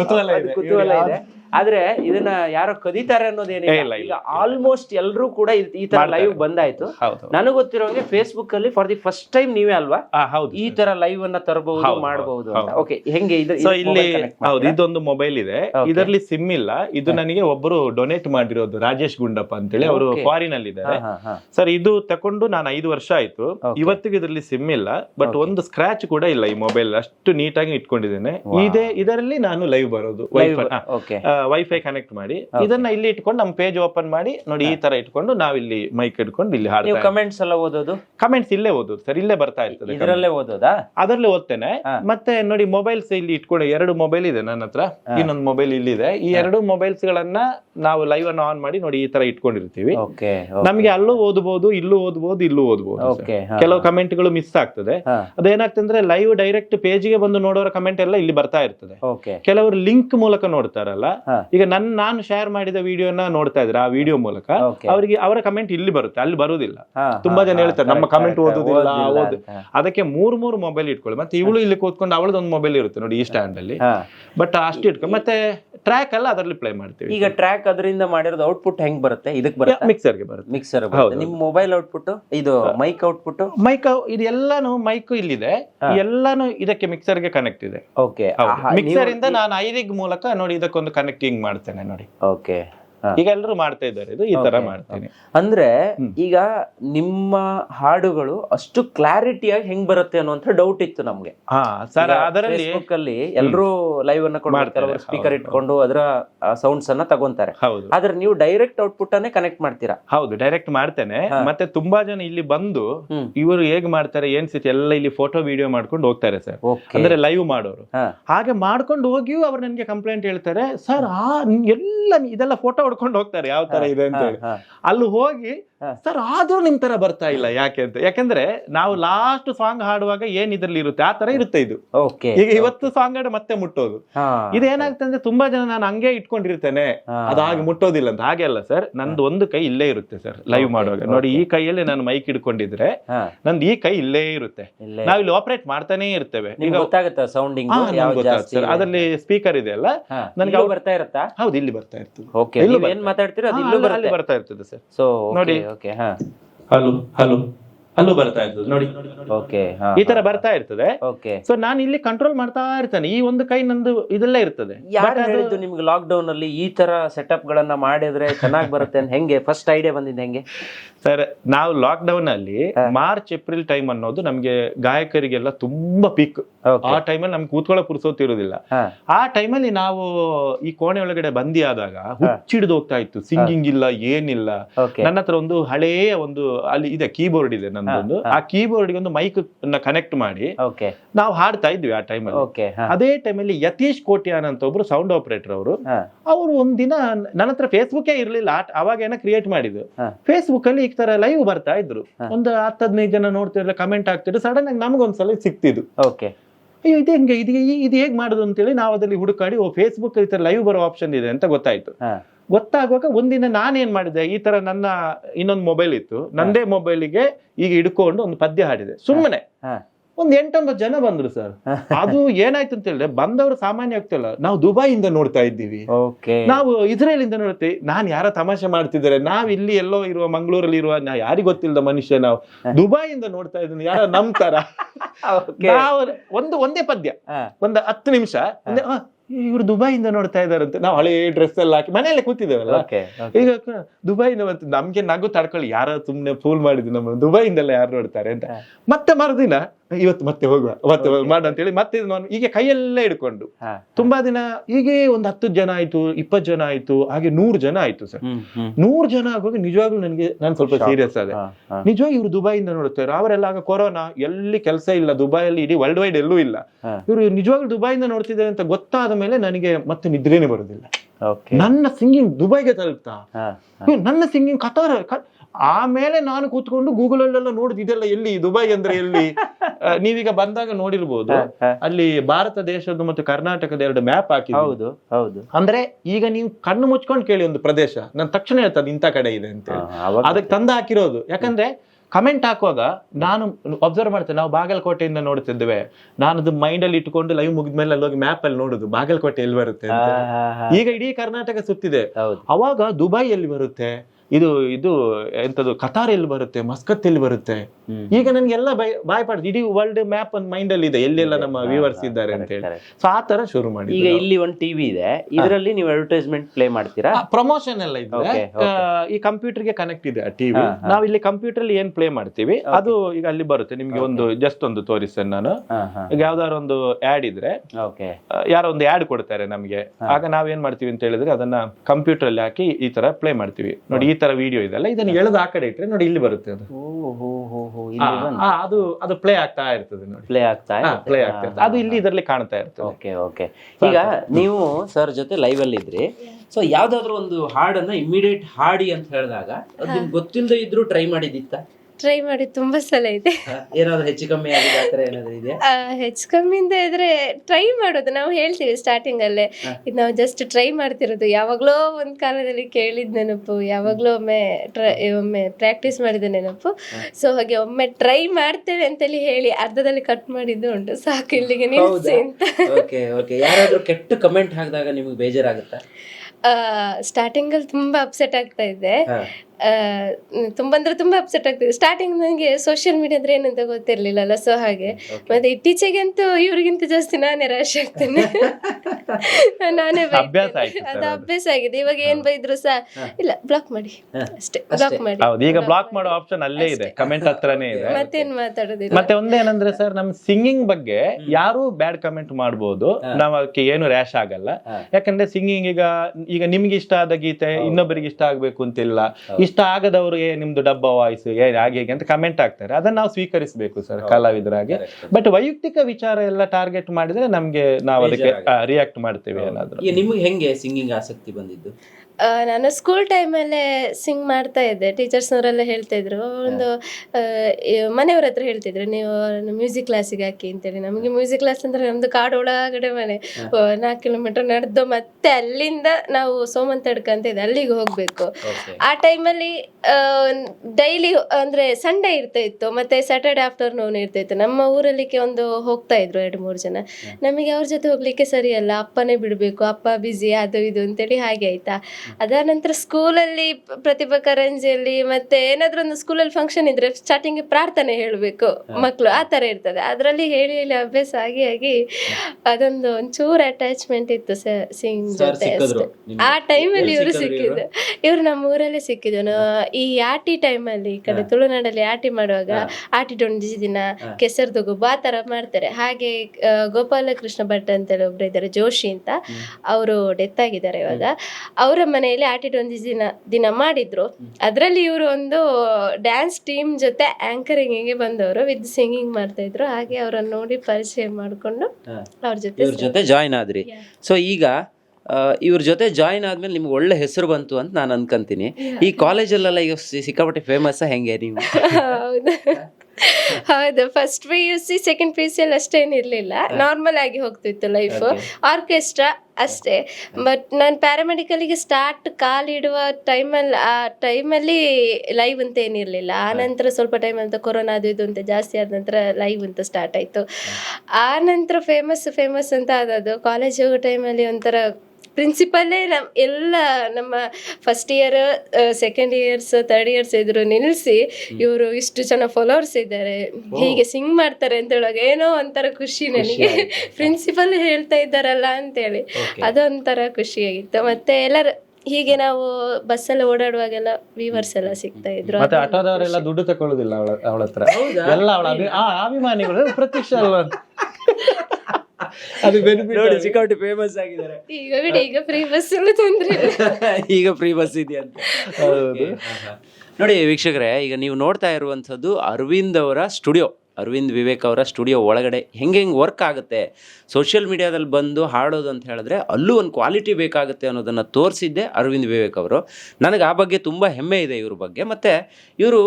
ಕುತೂಹಲ ಇದೆ. ಆದ್ರೆ ಇದನ್ನ ಯಾರೋ ಕದೀತಾರೆ ಅನ್ನೋದೇನಿಲ್ಲ. ಈಗ ಆಲ್ಮೋಸ್ಟ್ ಎಲ್ಲರೂ ಕೂಡ ಈ ತರ ಲೈವ್ ಬಂದಾಯ್ತು. ನನಗೆ ಗೊತ್ತಿರೋಂಗೆ ಫೇಸ್ಬುಕ್ ಅಲ್ಲಿ ಫಾರ್ ದಿ ಫಸ್ಟ್ ಟೈಮ್ ನೀವೇ ಅಲ್ವಾ? ಹೌದು. ಈ ತರ ಲೈವ್ ಅನ್ನ ತರಬಹುದು ಹೌದು, ಮಾಡಬಹುದು ಓಕೆ ಹೆಂಗೆ ಇಲ್ಲಿ ಹೌದು ಇದೊಂದು ಮೊಬೈಲ್ ಇದೆ. ಇದರಲ್ಲಿ ಸಿಮ್ ಇಲ್ಲ. ಇದು ನನಗೆ ಒಬ್ಬರು ಡೊನೇಟ್ ಮಾಡಿರೋದು ರಾಜೇಶ್ ಗುಂಡಪ್ಪ ಅಂತೇಳಿ. ಅವರು. ಫಾರಿನ್ ಅಲ್ಲಿ ಇದ್ದಾರೆ. ಸರ್ ಇದು ತಕೊಂಡು ನಾನು ಐದು ವರ್ಷ ಆಯ್ತು. ಇವತ್ತಿಗೂ ಇದರಲ್ಲಿ ಸಿಮ್ ಇಲ್ಲ. ಬಟ್ ಒಂದು ಸ್ಕ್ರಾಚ್ ಕೂಡ ಇಲ್ಲ ಈ ಮೊಬೈಲ್ ಅಷ್ಟು ನೀಟಾಗಿ ಇಟ್ಕೊಂಡಿದ್ದೇನೆ. ಇದೇ ಇದರಲ್ಲಿ ನಾನು ಲೈವ್ ಬರೋದು. ವೈಫೈ. ವೈಫೈ ಕನೆಕ್ಟ್ ಮಾಡಿ ಇದನ್ನ ಇಲ್ಲಿ ಇಟ್ಕೊಂಡು ನಮ್ಮ ಪೇಜ್ ಓಪನ್ ಮಾಡಿ ನೋಡಿ ಈ ತರ ಇಟ್ಕೊಂಡು ನಾವಿಲ್ಲಿ ಮೈಕ್ ಇಟ್ಕೊಂಡು ಇಲ್ಲಿ ನೀವು ಕಮೆಂಟ್ಸ್ ಎಲ್ಲ ಓದೋದು? ಕಮೆಂಟ್ಸ್ ಇಲ್ಲೇ ಓದೋದು ಸರ್ ಇಲ್ಲೇ ಬರ್ತಾ ಇರ್ತದೆ ಇದರಲ್ಲೇ ಓದೋದಾ? ಅದರಲ್ಲಿ ಓದ್ತೇನೆ. ಹಾ. ಮತ್ತೆ ನೋಡಿ ಮೊಬೈಲ್ಸ್ ಇಲ್ಲಿ ಇಟ್ಕೊಂಡು ಎರಡು ಮೊಬೈಲ್ ಇದೆ ನನ್ನ ಹತ್ರ. ಇನ್ನೊಂದು ಮೊಬೈಲ್ ಇಲ್ಲಿದೆ. ಈ ಎರಡು ಮೊಬೈಲ್ಸ್ ಗಳನ್ನ ನಾವು ಲೈವ್ ಅನ್ನು ಆನ್ ಮಾಡಿ ನೋಡಿ ಈ ತರ ಇಟ್ಕೊಂಡಿರ್ತೀವಿ. ಓಕೆ ನಮ್ಗೆ ಅಲ್ಲೂ ಓದಬಹುದು ಇಲ್ಲೂ ಓದಬಹುದು ಇಲ್ಲೂ ಓದಬಹುದು. ಓಕೆ ಕೆಲವು ಕಮೆಂಟ್ಗಳು ಮಿಸ್ ಆಗ್ತದೆ. ಹಾ. ಅದೇನಾಗ್ತದೆ ಅಂದ್ರೆ ಲೈವ್ ಡೈರೆಕ್ಟ್ಗೆ ಬಂದು ನೋಡೋರ ಕಮೆಂಟ್ ಎಲ್ಲ ಇಲ್ಲಿ ಬರ್ತಾ ಇರ್ತದೆ. ಓಕೆ ಕೆಲವರು ಲಿಂಕ್ ಮೂಲಕ ನೋಡ್ತಾರಲ್ಲ. ಈಗ ನನ್ನ ನಾನು ಶೇರ್ ಮಾಡಿದ ವಿಡಿಯೋನ ನೋಡ್ತಾ ಇದ್ರೆ ಆ ವಿಡಿಯೋ ಮೂಲಕ. ಅವರಿಗೆ ಅವರ ಕಮೆಂಟ್ ಇಲ್ಲಿ ಬರುತ್ತೆ ಅಲ್ಲಿ ಬರುವುದಿಲ್ಲ ತುಂಬಾ ಜನ ಹೇಳ್ತಾರೆ ನಮ್ಮ ಕಮೆಂಟ್ ಓದುದಿಲ್ಲ ಓದುದಿಲ್ಲ ಓದು. ಅದಕ್ಕೆ ಮೂರ್ ಮೂರು ಮೊಬೈಲ್ ಇಟ್ಕೊಳ್ಳಿ. ಮತ್ತೆ ಇವಳು ಇಲ್ಲಿ ಕೂತ್ಕೊಂಡು ಅವಳದೊಂದು ಮೊಬೈಲ್ ಇರುತ್ತೆ ನೋಡಿ ಈ ಸ್ಟ್ಯಾಂಡ್ ಅಲ್ಲಿ. ಬಟ್ ಅಷ್ಟು ಇಟ್ಕೊಂಡು ಮತ್ತೆ ಟ್ರ್ಯಾಕ್ ಅಲ್ಲ ಅದರಲ್ಲಿ ಪ್ಲೇ ಮಾಡ್ತೀವಿ. ಈಗ ಟ್ರ್ಯಾಕ್ ಅದರಿಂದ ಮಾಡಿರೋದು ಔಟ್ಪುಟ್ ಹೆಂಗ್ ಬರುತ್ತೆ? ಇದಕ್ಕೆ ಬರುತ್ತೆ? ಮಿಕ್ಸರ್ಗೆ ಬರುತ್ತೆ. ಮಿಕ್ಸರ್ ಹೌದು. ನಿಮ್ ಮೊಬೈಲ್ ಔಟ್ಪುಟ್ ಇದು ಮೈಕ್ ಔಟ್ಪುಟ್ ಮೈಕ್ ಇದೆಲ್ಲಾನು ಮೈಕ್ ಇಲ್ಲಿದೆ. ಎಲ್ಲಾನು ಇದಕ್ಕೆ ಮಿಕ್ಸರ್ಗೆ ಕನೆಕ್ಟ್ ಇದೆ. ಓಕೆ ಮಿಕ್ಸರ್ ಇಂದ ನಾನು ಐರಿಗ್ ಮೂಲಕ ನೋಡಿ ಇದಕ್ಕೊಂದು ಕನೆಕ್ಟಿಂಗ್ ಮಾಡ್ತೇನೆ ನೋಡಿ. ಓಕೆ ಈಗ ಎಲ್ಲರೂ ಮಾಡ್ತಾ ಇದ್ದಾರೆ. ಇದು ಈ ತರ ಮಾಡ್ತೀನಿ. ಅಂದ್ರೆ ಈಗ ನಿಮ್ಮ ಹಾಡುಗಳು ಅಷ್ಟು ಕ್ಲಾರಿಟಿಯಾಗಿ ಹೆಂಗ್ ಬರುತ್ತೆ ಅನ್ನುವಂತ ಡೌಟ್ ಇತ್ತು ನಮ್ಗೆ. ಸರ್ ಅದರಲ್ಲಿ ಅಲ್ಲಿ ಎಲ್ಲರೂ ಲೈವ್ ಅನ್ನ ಕೊಡ್ತಾರೆ ಮಾಡ್ತಾರೆ, ಸ್ಪೀಕರ್ ಇಟ್ಕೊಂಡು ಅದರ ಸೌಂಡ್ಸ್ ಅನ್ನ ತಗೊಂತಾರೆ. ಹೌದು. ಆದ್ರೆ ನೀವು ಡೈರೆಕ್ಟ್ ಔಟ್ಪುಟ್ ಅನ್ನೇ ಕನೆಕ್ಟ್ ಮಾಡ್ತೀರಾ? ಹೌದು ಡೈರೆಕ್ಟ್ ಮಾಡ್ತೇನೆ. ಮತ್ತೆ ತುಂಬಾ ಜನ ಇಲ್ಲಿ ಬಂದು ಇವರು ಹೇಗ್ ಮಾಡ್ತಾರೆ ಏನ್ ಸ್ಥಿತಿ ಎಲ್ಲ ಇಲ್ಲಿ ಫೋಟೋ ವಿಡಿಯೋ ಮಾಡ್ಕೊಂಡು ಹೋಗ್ತಾರೆ ಸರ್. ಅಂದ್ರೆ ಲೈವ್ ಮಾಡೋರು. ಹಾಗೆ ಮಾಡ್ಕೊಂಡು ಹೋಗಿಯೂ ಅವ್ರು ನನಗೆ ಕಂಪ್ಲೇಂಟ್ ಹೇಳ್ತಾರೆ. ಸರ್ ಆ ಎಲ್ಲ ಇದೆಲ್ಲ ಫೋಟೋ ಹೊಡ್ಕೊಂಡು ಹೋಗ್ತಾರೆ ಯಾವ ತರ ಇದೆ ಅಂತ ಹೇಳಿ. ಅಲ್ಲಿ ಹೋಗಿ. ಸರ್ ಆದ್ರೂ ನಿಮ್ ತರ ಬರ್ತಾ ಇಲ್ಲ ಯಾಕೆ ಅಂತ. ಯಾಕಂದ್ರೆ ನಾವು ಲಾಸ್ಟ್ ಸಾಂಗ್ ಹಾಡುವಾಗ ಏನ್ ಇದ್ರಲ್ಲಿ ಇರುತ್ತೆ? ಆ ತರ ಇರುತ್ತೆ ಇದು. ಈಗ ಇವತ್ತು ಸಾಂಗ್ ಹಾಡು ಮತ್ತೆ ಮುಟ್ಟೋದು. ಇದೇನಾಗುತ್ತೆ ಅಂದ್ರೆ ತುಂಬಾ ಜನ ನಾನು ಹಂಗೆ ಇಟ್ಕೊಂಡಿರ್ತೇನೆ. ಅದು ಹಾಗೆ ಮುಟ್ಟೋದಿಲ್ಲ ಅಂತ. ಹಾಗೆ ಅಲ್ಲ ಸರ್ ನಂದು ಒಂದು ಕೈ ಇಲ್ಲೇ ಇರುತ್ತೆ ಸರ್ ಲೈವ್ ಮಾಡುವಾಗ. ನೋಡಿ ಈ ಕೈಯಲ್ಲಿ ನಾನು ಮೈಕ್ ಇಟ್ಕೊಂಡಿದ್ರೆ. ನಂದು ಈ ಕೈ ಇಲ್ಲೇ ಇರುತ್ತೆ. ನಾವಿಲ್ಲಿ ನಾವ್ ಇಲ್ಲಿ ಆಪರೇಟ್ ಮಾಡ್ತಾನೆ ಇರ್ತೇವೆ. ಈಗ ಗೊತ್ತಾಗುತ್ತಾ ಸೌಂಡಿಂಗ್ ಅದರಲ್ಲಿ ಸ್ಪೀಕರ್ ಇದೆ ಅಲ್ಲ. ನನಗೆ ಬರ್ತಾ ಇರುತ್ತಾ? ಹೌದು ಇಲ್ಲಿ ಬರ್ತಾ ಇರ್ತದೆ. ಬರ್ತಾ- ಇರ್ತದೆ. ಸರ್. ಸೊ ನೋಡಿ. ಓಕೆ ಹಾ. ಹಲೋ ಹಲೋ ಅಲ್ಲೂ ಬರ್ತಾ ಇರ್ತದೆ ನೋಡಿ. ಓಕೆ ಈ ತರ ಬರ್ತಾ ಇರ್ತದೆ. ಓಕೆ ಸೊ ನಾನು ಇಲ್ಲಿ ಕಂಟ್ರೋಲ್ ಮಾಡ್ತಾ ಇರ್ತೇನೆ. ಈ ಒಂದು ಕೈ ನಂದು ಇದೆಲ್ಲ ಇರ್ತದೆ. ಯಾರು ಹೇಳಿದ್ದು ನಿಮ್ಗೆ ಲಾಕ್ ಡೌನ್ ಅಲ್ಲಿ ಈ ತರ ಸೆಟಪ್ ಗಳನ್ನ ಮಾಡಿದ್ರೆ ಚೆನ್ನಾಗಿ ಬರುತ್ತೆ ಅಂತ ಹೆಂಗೆ? ಫಸ್ಟ್ ಐಡಿಯಾ ಬಂದಿದ್ದು ಹೆಂಗೆ? ಸರ್ ನಾವು ಲಾಕ್ ಡೌನ್ ಅಲ್ಲಿ ಮಾರ್ಚ್ ಏಪ್ರಿಲ್ ಟೈಮ್ ಅನ್ನೋದು ನಮ್ಗೆ ಗಾಯಕರಿಗೆಲ್ಲ ತುಂಬಾ ಪೀಕ್ ಆ ಆ ಅಲ್ಲಿ ನಮ್ಗೆ ಕೂತ್ಕೊಳ್ಳೋ ಪುರ್ಸೋತ್ ಇರುದಿಲ್ಲ. ಆ ಆ ಟೈಮಲ್ಲಿ ನಾವು ಈ ಕೋಣೆ ಒಳಗಡೆ ಬಂದಿ ಆದಾಗ ಹುಚ್ಚಿಡ್ದು ಹೋಗ್ತಾ ಇತ್ತು. ಸಿಂಗಿಂಗ್ ಇಲ್ಲ ಏನಿಲ್ಲ. ನನ್ನ ಹತ್ರ ಒಂದು ಹಳೆಯ ಒಂದು ಅಲ್ಲಿ ಇದೆ ಕೀಬೋರ್ಡ್ ಇದೆ ನಂದು ನಂದೊಂದು ಆ ಕೀಬೋರ್ಡ್ಗೆ ಒಂದು ಮೈಕ್ ಕನೆಕ್ಟ್ ಮಾಡಿ ನಾವು ಹಾಡ್ತಾ ಇದ್ವಿ ಆ ಟೈಮಲ್ಲಿ ಅಲ್ಲಿ. ಅದೇ ಅದೇ ಟೈಮಲ್ಲಿ ಯತೀಶ್ ಕೋಟ್ಯಾನ್ ಅಂತ ಒಬ್ರು ಸೌಂಡ್ ಆಪರೇಟರ್ ಅವರು ಅವರು ಒಂದಿನ ನನ್ನ ಹತ್ರ ಫೇಸ್ಬುಕ್ ಇರ್ಲಿಲ್ಲ. ಅವಾಗ ಏನೋ ಕ್ರಿಯೇಟ್ ಮಾಡಿದ್ದು. ಫೇಸ್ಬುಕ್ ಅಲ್ಲಿ ತರ ಲೈವ್ ಬರ್ತಾ ಇದ್ರು. ಒಂದು ಹತ್ತು ಹದಿನೈದು ಜನ ನೋಡ್ತಿರ್ಲಿಲ್ಲ ಕಮೆಂಟ್ ಆಗ್ತಿದ್ರು ಸಡನ್ ಆಗಿ ನಮಗೊಂದ್ಸಲ ಸಿಕ್ತಿದ್ದು ಓಕೆ ಅಯ್ಯೋ ಇದು ಹೆಂಗೆ? ಇದು ಇದು ಹೇಗ್ ಮಾಡುದು ಅಂತೇಳಿ ನಾವು ಅದ್ರಲ್ಲಿ ಹುಡುಕಾಡಿ ಓ ಫೇಸ್ಬುಕ್ ಈ ತರ ಲೈವ್ ಬರೋ ಆಪ್ಷನ್ ಇದೆ ಅಂತ ಗೊತ್ತಾಯ್ತು. ಗೊತ್ತಾಗುವಾಗ ಒಂದಿನ ನಾನೇನ್ ಮಾಡಿದೆ ಈ ತರ ನನ್ನ ಇನ್ನೊಂದು ಮೊಬೈಲ್ ಇತ್ತು. ನಂದೇ ಮೊಬೈಲಿಗೆ ಈಗ ಹಿಡ್ಕೊಂಡು ಒಂದು ಪದ್ಯ ಹಾಡಿದೆ. ಸುಮ್ಮನೆ ಒಂದ್ ಎಂಟೊಂಬತ್ತು ಜನ ಬಂದ್ರು ಸರ್. ಅದು ಏನಾಯ್ತು ಅಂತ ಹೇಳಿದ್ರೆ ಬಂದವರು ಸಾಮಾನ್ಯ ಆಗ್ತಿಲ್ಲ ನಾವು ದುಬೈಯಿಂದ ನೋಡ್ತಾ ಇದ್ದೀವಿ. ನಾವು ಇಸ್ರೇಲ್ ಇಂದ ನೋಡ್ತೀವಿ ನಾನ್ ಯಾರ ತಮಾಷೆ ಮಾಡ್ತಿದ್ದಾರೆ. ನಾವ್ ಇಲ್ಲಿ ಎಲ್ಲೋ ಇರುವ ಮಂಗಳೂರಲ್ಲಿ ಇರುವ ನಾ ಯಾರಿಗ್ ಗೊತ್ತಿಲ್ಲದ ಮನುಷ್ಯ ನಾವು. ದುಬೈಯಿಂದ ನೋಡ್ತಾ ಇದ್ದೀನಿ. ಯಾರ ನಂಬ್ತಾರ ನಾವು ಒಂದು ಒಂದೇ ಪದ್ಯ. ಒಂದು ಹತ್ತು ನಿಮಿಷ. ಇವರು ದುಬೈಯಿಂದ ನೋಡ್ತಾ ಇದಾರಂತೆ ನಾವು ಹಳೆ ಡ್ರೆಸ್ ಎಲ್ಲ ಹಾಕಿ ಮನೆಯಲ್ಲೇ ಕೂತಿದ್ದೇವಲ್ಲ. ಈಗ ದುಬೈ ದುಬೈನ ಮತ್ತೆ ನಮ್ಗೆ ನಗು ತಡ್ಕೊಳ್ಳಿ. ಯಾರ ಸುಮ್ನೆ ಫೂಲ್ ಮಾಡಿದ್ವಿ ನಮ್ಮ ದುಬೈಯಿಂದೆಲ್ಲ ಯಾರು ನೋಡ್ತಾರೆ ಅಂತ. ಮತ್ತೆ ಮರುದಿನ ಇವತ್ತು ಮತ್ತೆ ಹೋಗುವ ಮತ್ತೆ ಅಂತ ಅಂತೇಳಿ ಮತ್ತೆ ನಾನು ಹೀಗೆ ಕೈಯಲ್ಲೇ ಹಿಡ್ಕೊಂಡು. ತುಂಬಾ ದಿನ ಹೀಗೆ ಒಂದು ಹತ್ತು ಜನ ಆಯ್ತು ಇಪ್ಪತ್ತು ಜನ ಆಯ್ತು ಹಾಗೆ ನೂರು ಜನ ಆಯ್ತು ಸರ್. ನೂರು ಜನ ಆಗುವಾಗ ನಿಜವಾಗ್ಲೂ ನನಗೆ ನಾನು ಸ್ವಲ್ಪ ಸೀರಿಯಸ್ ಆದೆ. ನಿಜವಾಗಿ ಇವರು ದುಬೈಯಿಂದ ನೋಡ್ತಾರೆ ಅವರೆಲ್ಲ ಆಗ ಕೊರೋನಾ ಎಲ್ಲಿ ಕೆಲಸ ಇಲ್ಲ ದುಬೈಯಲ್ಲಿ ಇಡೀ ವರ್ಲ್ಡ್ ವೈಡ್ ಎಲ್ಲೂ ಇಲ್ಲ. ಇವರು ನಿಜವಾಗ್ಲೂ ದುಬೈಯಿಂದ ನೋಡ್ತಿದ್ದಾರೆ ಅಂತ ಗೊತ್ತಾದ ಮೇಲೆ ನನಗೆ ಮತ್ತೆ ನಿದ್ರೇನೆ ಬರುದಿಲ್ಲ. ನನ್ನ ಸಿಂಗಿಂಗ್ ದುಬೈಗೆ ತಲುಪ್ತಾ? ನನ್ನ ಸಿಂಗಿಂಗ್ ಕತಾರ ಆಮೇಲೆ ನಾನು ಕೂತ್ಕೊಂಡು ಗೂಗಲ್ ಅಲ್ಲೆಲ್ಲ ನೋಡಿದ್ ಇದೆಲ್ಲ ಎಲ್ಲಿ? ದುಬೈ ಅಂದ್ರೆ ಎಲ್ಲಿ? ನೀವೀಗ ಬಂದಾಗ ನೋಡಿರ್ಬೋದು. ಅಲ್ಲಿ ಭಾರತ ದೇಶದ ಮತ್ತು ಕರ್ನಾಟಕದ ಎರಡು ಮ್ಯಾಪ್ ಹಾಕಿ ಹೌದು ಹೌದು. ಅಂದ್ರೆ ಈಗ ನೀವು ಕಣ್ಣು ಮುಚ್ಕೊಂಡು ಕೇಳಿ ಒಂದು ಪ್ರದೇಶ. ನಾನು ತಕ್ಷಣ ಹೇಳ್ತದೆ ಇಂಥ ಕಡೆ ಇದೆ ಅಂತ ಅದಕ್ಕೆ ತಂದ ಹಾಕಿರೋದು. ಯಾಕಂದ್ರೆ ಕಮೆಂಟ್ ಹಾಕುವಾಗ ನಾನು ಅಬ್ಸರ್ವ್ ಮಾಡ್ತೇನೆ ನಾವು ಬಾಗಲಕೋಟೆಯಿಂದ ನೋಡ್ತಿದ್ದೇವೆ. ನಾನು ಅದು ಮೈಂಡ್ ಅಲ್ಲಿ ಇಟ್ಕೊಂಡು ಲೈವ್ ಮುಗಿದ ಮೇಲೆ ಅಲ್ಲಿ ಹೋಗಿ ಮ್ಯಾಪ್ ಅಲ್ಲಿ ನೋಡುದು ಬಾಗಲಕೋಟೆ ಎಲ್ಲಿ ಬರುತ್ತೆ. ಈಗ ಇಡೀ ಕರ್ನಾಟಕ ಸುತ್ತಿದೆ. ಅವಾಗ ದುಬೈ ಎಲ್ಲಿ ಬರುತ್ತೆ. ಇದು ಇದು ಎಂತದು ಕತಾರ್ ಎಲ್ಲಿ ಬರುತ್ತೆ ಮಸ್ಕತ್ ಎಲ್ಲಿ ಬರುತ್ತೆ ಈಗ ನನ್ಗೆ ಎಲ್ಲ ಬಾಯ್ ಪಾಡ್ದು ಇಡೀ ವರ್ಲ್ಡ್ ಮ್ಯಾಪ್ ಒಂದು ಮೈಂಡ್ ಅಲ್ಲಿ ಇದೆ. ಎಲ್ಲೆಲ್ಲ ನಮ್ಮ ವ್ಯೂವರ್ಸ್ ಇದ್ದಾರೆ ಅಂತ ಹೇಳಿ. ಸೊ ಆ ತರ ಶುರು ಮಾಡಿ ಈಗ ಇಲ್ಲಿ ಒಂದು ಟಿವಿ ಇದೆ. ಇದರಲ್ಲಿ ನೀವು ಅಡ್ವರ್ಟೈಸ್ಮೆಂಟ್ ಪ್ಲೇ ಮಾಡ್ತೀರಾ? ಪ್ರಮೋಷನ್ ಎಲ್ಲ. ಆ, ಈ ಕಂಪ್ಯೂಟರ್ಗೆ ಕನೆಕ್ಟ್ ಇದೆ ಆ ಟಿವಿ. ನಾವು ಇಲ್ಲಿ ಕಂಪ್ಯೂಟರ್ ಅಲ್ಲಿ ಏನ್ ಪ್ಲೇ ಮಾಡ್ತೀವಿ ಅದು ಈಗ ಅಲ್ಲಿ ಬರುತ್ತೆ. ನಿಮ್ಗೆ ಒಂದು ಜಸ್ಟ್ ಒಂದು ತೋರಿಸ್ತೇನೆ ನಾನು. ಈಗ ಯಾವ್ದಾದ್ರು ಒಂದು ಆಡ್ ಇದ್ರೆ ಯಾರೋ ಒಂದು ಆಡ್ ಕೊಡ್ತಾರೆ ನಮಗೆ. ಆಗ ನಾವೇನ್ ಮಾಡ್ತೀವಿ ಅಂತ ಹೇಳಿದ್ರೆ ಅದನ್ನ ಕಂಪ್ಯೂಟರ್ ಅಲ್ಲಿ ಹಾಕಿ ಈ ತರ ಪ್ಲೇ ಮಾಡ್ತೀವಿ. ನೋಡಿ ಈ ತರ ವಿಡಿಯೋ ಇದೆಲ್ಲ ಇದನ್ನ ಎಳೆದು ಆ ಕಡೆ ಇಟ್ರೆ ನೋಡಿ ಇಲ್ಲಿ ಬರುತ್ತೆ ಅದು. ಆ, ಅದು ಅದು ಪ್ಲೇ ಆಗ್ತಾ ಇರ್ತದೆ ನೋಡಿ. ಪ್ಲೇ ಆಗ್ತಾ ಪ್ಲೇ ಆಗ್ತಾ ಇರ್ತದೆ. ಅದು ಇಲ್ಲಿ ಇದರಲ್ಲಿ ಕಾಣ್ತಾ ಇರ್ತದೆ. Okay okay. ಈಗ ನೀವು ಸರ್ ಜೊತೆ ಲೈವ್ ಅಲ್ಲಿ ಇದ್ರಿ. ಸೊ ಯಾವ್ದಾದ್ರು ಒಂದು ಹಾಡನ್ನ ಇಮಿಡಿಯೇಟ್ ಹಾಡಿ ಅಂತ ಹೇಳಿದಾಗ ಅದು ನಿಮ್ಗೆ ಗೊತ್ತಿಲ್ಲದೆ ಇದ್ರು ಟ್ರೈ ಮಾಡಿದಿತ್ತ? ಟ್ರೈ ಮಾಡಿ ತುಂಬಾ ಸಲ ಇದೆ. ಏನಾದ್ರು ಹೆಚ್ಚು ಕಮ್ಮಿ ಆಗಿದೆ ಆ ಥರ ಏನಾದ್ರು ಇದೆಯಾ? ಆ, ಹೆಚ್ಚು ಕಮ್ಮಿಯಿಂದ ಇದ್ರೆ ಟ್ರೈ ಮಾಡೋದು. ನಾವು ಹೇಳ್ತೀವಿ ಸ್ಟಾರ್ಟಿಂಗ್ ಅಲ್ಲೇ. ಇದು ನಾವು ಜಸ್ಟ್ ಟ್ರೈ ಮಾಡ್ತಿರೋದು. ಯಾವಾಗ್ಲೋ ಒಂದ್ ಕಾಲದಲ್ಲಿ ಕೇಳಿದ ನೆನಪು ಯಾವಾಗ್ಲೋ ಒಮ್ಮೆ ಟ್ರೈ ಒಮ್ಮೆ ಪ್ರಾಕ್ಟೀಸ್ ಮಾಡಿದ ನೆನಪು. ಸೊ ಹಾಗೆ ಒಮ್ಮೆ ಟ್ರೈ ಮಾಡ್ತೇವೆ ಅಂತೇಳಿ ಹೇಳಿ ಅರ್ಧದಲ್ಲಿ ಕಟ್ ಮಾಡಿದ್ದು ಉಂಟು. ಸಾಕು ಇಲ್ಲಿಗೆ ನಿಲ್ಸಿ ಅಂತ. ಓಕೆ ಓಕೆ ಯಾರಾದ್ರೂ ಕೆಟ್ಟ ಕಮೆಂಟ್ ಹಾಕಿದಾಗ ನಿಮಗೆ ಬೇಜಾರಾಗುತ್ತಾ? ಸ್ಟಾರ್ಟಿಂಗ್ ಅಲ್ಲಿ ತುಂಬಾ ಅಪ್ಸೆಟ್ ಆಗ್ತಾ ಇದ್ದೆ. ಆ, ತುಂಬಾ ಅಂದ್ರೆ ತುಂಬಾ ಅಪ್ಸೆಟ್ ಆಗ್ತಿದೆ. ಸ್ಟಾರ್ಟಿಂಗ್ ನನಗೆ ಸೋಷಿಯಲ್ ಮೀಡಿಯಾ ಅಂದ್ರೆ ಏನಂತ ಗೊತ್ತಿರ್ಲಿಲ್ಲಲ್ಲ ಸೊ ಹಾಗೆ. ಮತ್ತೆ ಇತ್ತೀಚೆಗೆ ಅಂತೂ ಇವ್ರಿಗಿಂತ ಜಾಸ್ತಿ ನಾನೇ ರಾಶಿ ಆಗ್ತೇನೆ. ನಾನೇ ಅದು. ಅಭ್ಯಾಸ ಆಗಿದೆ. ಇವಾಗ ಏನ್ ಬೈದ್ರು ಸಹ ಇಲ್ಲ ಬ್ಲಾಕ್ ಮಾಡಿ. ಅಷ್ಟೇ. ಬ್ಲಾಕ್ ಮಾಡಿ. ಹೌದು ಈಗ ಬ್ಲಾಕ್ ಮಾಡೋ ಆಪ್ಷನ್ ಅಲ್ಲೇ ಇದೆ. ಕಮೆಂಟ್ ಹತ್ರನೇ ಇದೆ. ಮತ್ತೇನ್ ಮಾತಾಡೋದಿಲ್ಲ ಮತ್ತೆ ಒಂದೇನಂದ್ರೆ ಸರ್ ನಮ್ ಸಿಂಗಿಂಗ್ ಬಗ್ಗೆ ಯಾರು ಬ್ಯಾಡ್ ಕಮೆಂಟ್ ಮಾಡ್ಬೋದು. ನಾವ್ ಅದಕ್ಕೆ ಏನು ರ್ಯಾಶ್ ಆಗಲ್ಲ. ಯಾಕಂದ್ರೆ ಸಿಂಗಿಂಗ್ ಈಗ ಈಗ ನಿಮ್ಗೆ ಇಷ್ಟ ಆದ ಗೀತೆ ಇನ್ನೊಬ್ಬರಿಗೆ ಇಷ್ಟ ಆಗ್ಬೇಕು ಅಂತಿಲ್ಲ. ಇಷ್ಟ ಆಗದವರು ಏ ನಿಮ್ದು ಡಬ್ಬ ವಾಯ್ಸ್ ಏ ಹಾಗೆ ಹೀಗೆ ಅಂತ ಕಮೆಂಟ್ ಆಗ್ತಾರೆ ಅದನ್ನ ನಾವು ಸ್ವೀಕರಿಸಬೇಕು ಸರ್ ಕಲಾವಿದರಾಗಿ. ಬಟ್ ವೈಯಕ್ತಿಕ ವಿಚಾರ ಎಲ್ಲ ಟಾರ್ಗೆಟ್ ಮಾಡಿದ್ರೆ ನಮ್ಗೆ ನಾವು ಅದಕ್ಕೆ ರಿಯಾಕ್ಟ್ ಮಾಡ್ತೇವೆ ಏನಾದ್ರು. ನಿಮ್ಗೆ ಹೆಂಗೆ ಸಿಂಗಿಂಗ್ ಆಸಕ್ತಿ ಬಂದಿದ್ದು? ಆ, ನಾನು ಸ್ಕೂಲ್ ಟೈಮಲ್ಲೇ ಸಿಂಗ್ ಮಾಡ್ತಾ ಇದ್ದೆ. ಟೀಚರ್ಸ್ನವರೆಲ್ಲ ಹೇಳ್ತಾ ಇದ್ರು. ಒಂದು ಆ, ಈ ಮನೆಯವ್ರ ಹತ್ರ ಹೇಳ್ತಿದ್ರು. ನೀವು ಮ್ಯೂಸಿಕ್ ಕ್ಲಾಸಿಗೆ ಹಾಕಿ ಅಂತೇಳಿ. ನಮಗೆ ಮ್ಯೂಸಿಕ್ ಕ್ಲಾಸ್ ಅಂದ್ರೆ ನಮ್ದು ಕಾಡು ಒಳಗಡೆ ಮನೆ. ನಾಲ್ಕು ಕಿಲೋಮೀಟರ್ ನಡೆದು ಮತ್ತೆ ಅಲ್ಲಿಂದ ನಾವು ಸೋಮಂತ ತಡ್ಕ ಅಂತ ಇದೆ. ಅಲ್ಲಿಗೆ ಹೋಗ್ಬೇಕು. ಆ ಟೈಮಲ್ಲಿ ಡೈಲಿ ಅಂದ್ರೆ ಸಂಡೇ ಇರ್ತಾ ಇತ್ತು. ಮತ್ತೆ ಸ್ಯಾಟರ್ಡೆ ಆಫ್ಟರ್ನೂನ್ ಇರ್ತಾ ಇತ್ತು. ನಮ್ಮ ಊರಲ್ಲಿಕ್ಕೆ ಒಂದು ಹೋಗ್ತಾ ಇದ್ರು ಎರಡು ಮೂರು ಜನ. ನಮಗೆ ಅವ್ರ ಜೊತೆ ಹೋಗ್ಲಿಕ್ಕೆ ಸರಿಯಲ್ಲ. ಅಪ್ಪನೇ ಬಿಡಬೇಕು. ಅಪ್ಪ ಬ್ಯುಸಿ ಅದು ಇದು ಅಂತೇಳಿ ಹಾಗೆ ಆಯ್ತಾ. ಅದಾದ ನಂತರ ಸ್ಕೂಲಲ್ಲಿ ಪ್ರತಿಭಾ ಕಾರಂಜಿಯಲ್ಲಿ ಮತ್ತೆ ಏನಾದ್ರೂ ಒಂದು ಸ್ಕೂಲಲ್ಲಿ ಫಂಕ್ಷನ್ ಇದ್ರೆ ಸ್ಟಾರ್ಟಿಂಗ್ ಪ್ರಾರ್ಥನೆ ಹೇಳಬೇಕು. ಮಕ್ಕಳು ಆ ತರ ಇರ್ತದೆ. ಅದರಲ್ಲಿ ಹೇಳಿ ಹೇಳಿ ಅಭ್ಯಾಸ ಆಗಿ ಆಗಿ ಅದೊಂದು ಒಂಚೂರು ಅಟ್ಯಾಚ್ಮೆಂಟ್ ಇತ್ತು ಸಿಂಗ್ ಜೊತೆ ಆ ಟೈಮಲ್ಲಿ ಇವರು ಸಿಕ್ಕಿದ್ರು ಇವರು? ನಮ್ಮ ಊರಲ್ಲೇ ಸಿಕ್ಕಿದ್ರು. ಈ ಆಟಿ ಟೈಮಲ್ಲಿ ಈ ಕಡೆ ತುಳುನಾಡಲ್ಲಿ ಆಟಿ ಮಾಡುವಾಗ ಆಟಿ ಡೊಂಡಿ ದಿನ ಕೆಸರು ತಗೋಬು ಆ ತರ ಮಾಡ್ತಾರೆ. ಹಾಗೆ ಗೋಪಾಲಕೃಷ್ಣ ಭಟ್ ಅಂತೇಳಿ ಒಬ್ರು ಇದ್ದಾರೆ ಜೋಶಿ ಅಂತ. ಅವರು ಡೆತ್ ಆಗಿದ್ದಾರೆ ಇವಾಗ. ಅವರ ಮನೆಯಲ್ಲಿ ಆಟಿಟ್ ಒಂದು ದಿನ ದಿನ ಮಾಡಿದ್ರು. ಅದರಲ್ಲಿ ಇವರು ಒಂದು ಡ್ಯಾನ್ಸ್ ಟೀಮ್ ಜೊತೆ ಆಂಕರಿಂಗಿಗೆ ಬಂದವರು ವಿತ್ ಸಿಂಗಿಂಗ್ ಮಾಡ್ತಾ ಇದ್ರು ಹಾಗೆ ಅವರನ್ನು ನೋಡಿ ಪರಿಚಯ ಮಾಡಿಕೊಂಡು ಅವ್ರ ಜೊತೆ ಇವ್ರ ಜೊತೆ ಜಾಯ್ನ್ ಆದ್ರಿ. ಸೊ ಈಗ ಇವ್ರ ಜೊತೆ ಜಾಯ್ನ್ ಆದ್ಮೇಲೆ ನಿಮ್ಗೆ ಒಳ್ಳೆ ಹೆಸರು ಬಂತು ಅಂತ ನಾನು ಅನ್ಕೊಂತೀನಿ. ಈ ಕಾಲೇಜಲ್ಲೆಲ್ಲ ಈಗ ಸಿಕ್ಕಾಪಟ್ಟೆ ಫೇಮಸ್ ಹೆಂಗೆ ನೀವು? ಹೌದು first P U C second P U C ಅಲ್ಲಿ ಅಷ್ಟೇನು ಇರಲಿಲ್ಲ. ನಾರ್ಮಲ್ ಆಗಿ ಹೋಗ್ತಿತ್ತು ಲೈಫ್ ಆರ್ಕೆಸ್ಟ್ರಾ ಅಷ್ಟೇ. ಬಟ್ ನಾನು ಪ್ಯಾರಾಮೆಡಿಕಲಿಗೆ ಸ್ಟಾರ್ಟ್ ಕಾಲಿಡುವ ಟೈಮಲ್ಲಿ ಆ ಟೈಮಲ್ಲಿ ಲೈವ್ ಅಂತ ಏನಿರಲಿಲ್ಲ ಆ ನಂತರ ಸ್ವಲ್ಪ ಟೈಮ್ ಅಂತ ಕೊರೋನಾ ಅದು ಇದು ಅಂತ ಜಾಸ್ತಿ ಆದ ನಂತರ ಲೈವ್ ಅಂತ ಸ್ಟಾರ್ಟ್ ಆಯಿತು. ಆ ನಂತರ ಫೇಮಸ್ ಫೇಮಸ್ ಅಂತ ಆದದ್ದು ಕಾಲೇಜ್ ಹೋಗೋ ಟೈಮಲ್ಲಿ ಒಂಥರ ಪ್ರಿನ್ಸಿಪಲ್ಲೇ ನಮ್ ಎಲ್ಲ ನಮ್ಮ first year second years third years ಇದ್ರು ನಿಲ್ಲಿಸಿ ಇವರು ಇಷ್ಟು ಜನ ಫಾಲೋವರ್ಸ್ ಇದ್ದಾರೆ. ಹೀಗೆ ಸಿಂಗ್ ಮಾಡ್ತಾರೆ ಅಂತ ಹೇಳುವಾಗ ಏನೋ ಒಂಥರ ಖುಷಿ ನನಗೆ. ಪ್ರಿನ್ಸಿಪಲ್ ಹೇಳ್ತಾ ಇದ್ದಾರಲ್ಲ ಅಂತೇಳಿ. ಅದೊಂಥರ ಖುಷಿಯಾಗಿತ್ತು ಮತ್ತೆ ಎಲ್ಲರೂ ಹೀಗೆ ನಾವು ಬಸ್ಸಲ್ಲಿ ಓಡಾಡುವಾಗೆಲ್ಲ ವೀವರ್ಸ್ ಎಲ್ಲ ಸಿಗ್ತಾ ಇದ್ರು. ಮತ್ತೆ ಆಟೋದವರೆಲ್ಲ ದುಡ್ಡು ತಕೊಳ್ಳೋದಿಲ್ಲ ಅವಳ ಅವಳ ಹತ್ರ ಎಲ್ಲ ಅವಳ ಅಭಿಮಾನಿಗಳು ಪ್ರತ್ಯಕ್ಷ ಅಲ್ವಾ. ಅದು ಬೆನಿಫಿಟ್ ನೋಡಿ ಸಿಕ್ಕಾಪಟ್ಟೆ ಫೇಮಸ್ ಆಗಿದ್ದಾರೆ. ಈಗ ಬಿಡಿ ಈಗ ಫ್ರೀ ಬಸ್ ಎಲ್ಲ ತೊಂದ್ರೆ ಈಗ ಫ್ರೀ ಬಸ್ ಇದೆಯಂತ. ಹೌದು. ನೋಡಿ ವೀಕ್ಷಕರೇ ಈಗ ನೀವು ನೋಡ್ತಾ ಇರುವಂಥದ್ದು ಅರವಿಂದ್ ಅವರ ಸ್ಟುಡಿಯೋ ಅರವಿಂದ್ ವಿವೇಕ್ ಅವರ ಸ್ಟುಡಿಯೋ ಒಳಗಡೆ ಹೆಂಗೆ ಹೆಂಗೆ ವರ್ಕ್ ಆಗುತ್ತೆ? ಸೋಷಿಯಲ್ ಮೀಡಿಯಾದಲ್ಲಿ ಬಂದು ಹಾಡೋದು ಅಂತ ಹೇಳಿದ್ರೆ ಅಲ್ಲೂ ಒಂದು ಕ್ವಾಲಿಟಿ ಬೇಕಾಗುತ್ತೆ ಅನ್ನೋದನ್ನು ತೋರಿಸಿದ್ದೆ ಅರವಿಂದ್ ವಿವೇಕ್ ಅವರು. ನನಗೆ ಆ ಬಗ್ಗೆ ತುಂಬ ಹೆಮ್ಮೆ ಇದೆ ಇವ್ರ ಬಗ್ಗೆ. ಮತ್ತು ಇವರು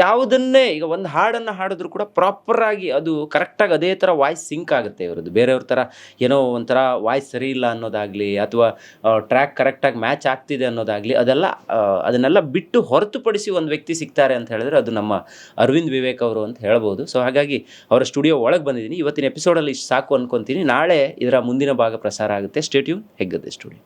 ಯಾವುದನ್ನೇ ಈಗ ಒಂದು ಹಾಡನ್ನು ಹಾಡಿದ್ರು ಕೂಡ ಪ್ರಾಪರಾಗಿ ಅದು ಕರೆಕ್ಟಾಗಿ ಅದೇ ಥರ ವಾಯ್ಸ್ ಸಿಂಕ್ ಆಗುತ್ತೆ ಇವ್ರದ್ದು. ಬೇರೆಯವ್ರ ಥರ ಏನೋ ಒಂಥರ ವಾಯ್ಸ್ ಸರಿ ಇಲ್ಲ ಅನ್ನೋದಾಗಲಿ ಅಥವಾ ಟ್ರ್ಯಾಕ್ ಕರೆಕ್ಟಾಗಿ ಮ್ಯಾಚ್ ಆಗ್ತಿದೆ ಅನ್ನೋದಾಗಲಿ ಅದೆಲ್ಲ ಅದನ್ನೆಲ್ಲ ಬಿಟ್ಟು ಹೊರತುಪಡಿಸಿ ಒಂದು ವ್ಯಕ್ತಿ ಸಿಗ್ತಾರೆ ಅಂತ ಹೇಳಿದ್ರೆ ಅದು ನಮ್ಮ ಅರವಿಂದ್ ವಿವೇಕ್ ಅವರು ಅಂತ ಹೇಳ್ಬೋದು. ಸೊ ಹಾಗಾಗಿ ಅವರ ಸ್ಟುಡಿಯೋ ಒಳಗೆ ಬಂದಿದ್ದೀನಿ. ಇವತ್ತಿನ ಎಪಿಸೋಡಲ್ಲಿ ಇಷ್ಟು ಸಾಕು ಅನ್ಕೊಂತೀನಿ. ನಾಳೆ ಇದರ ಮುಂದಿನ ಭಾಗ ಪ್ರಸಾರ ಆಗುತ್ತೆ. Statue Heggadde studio.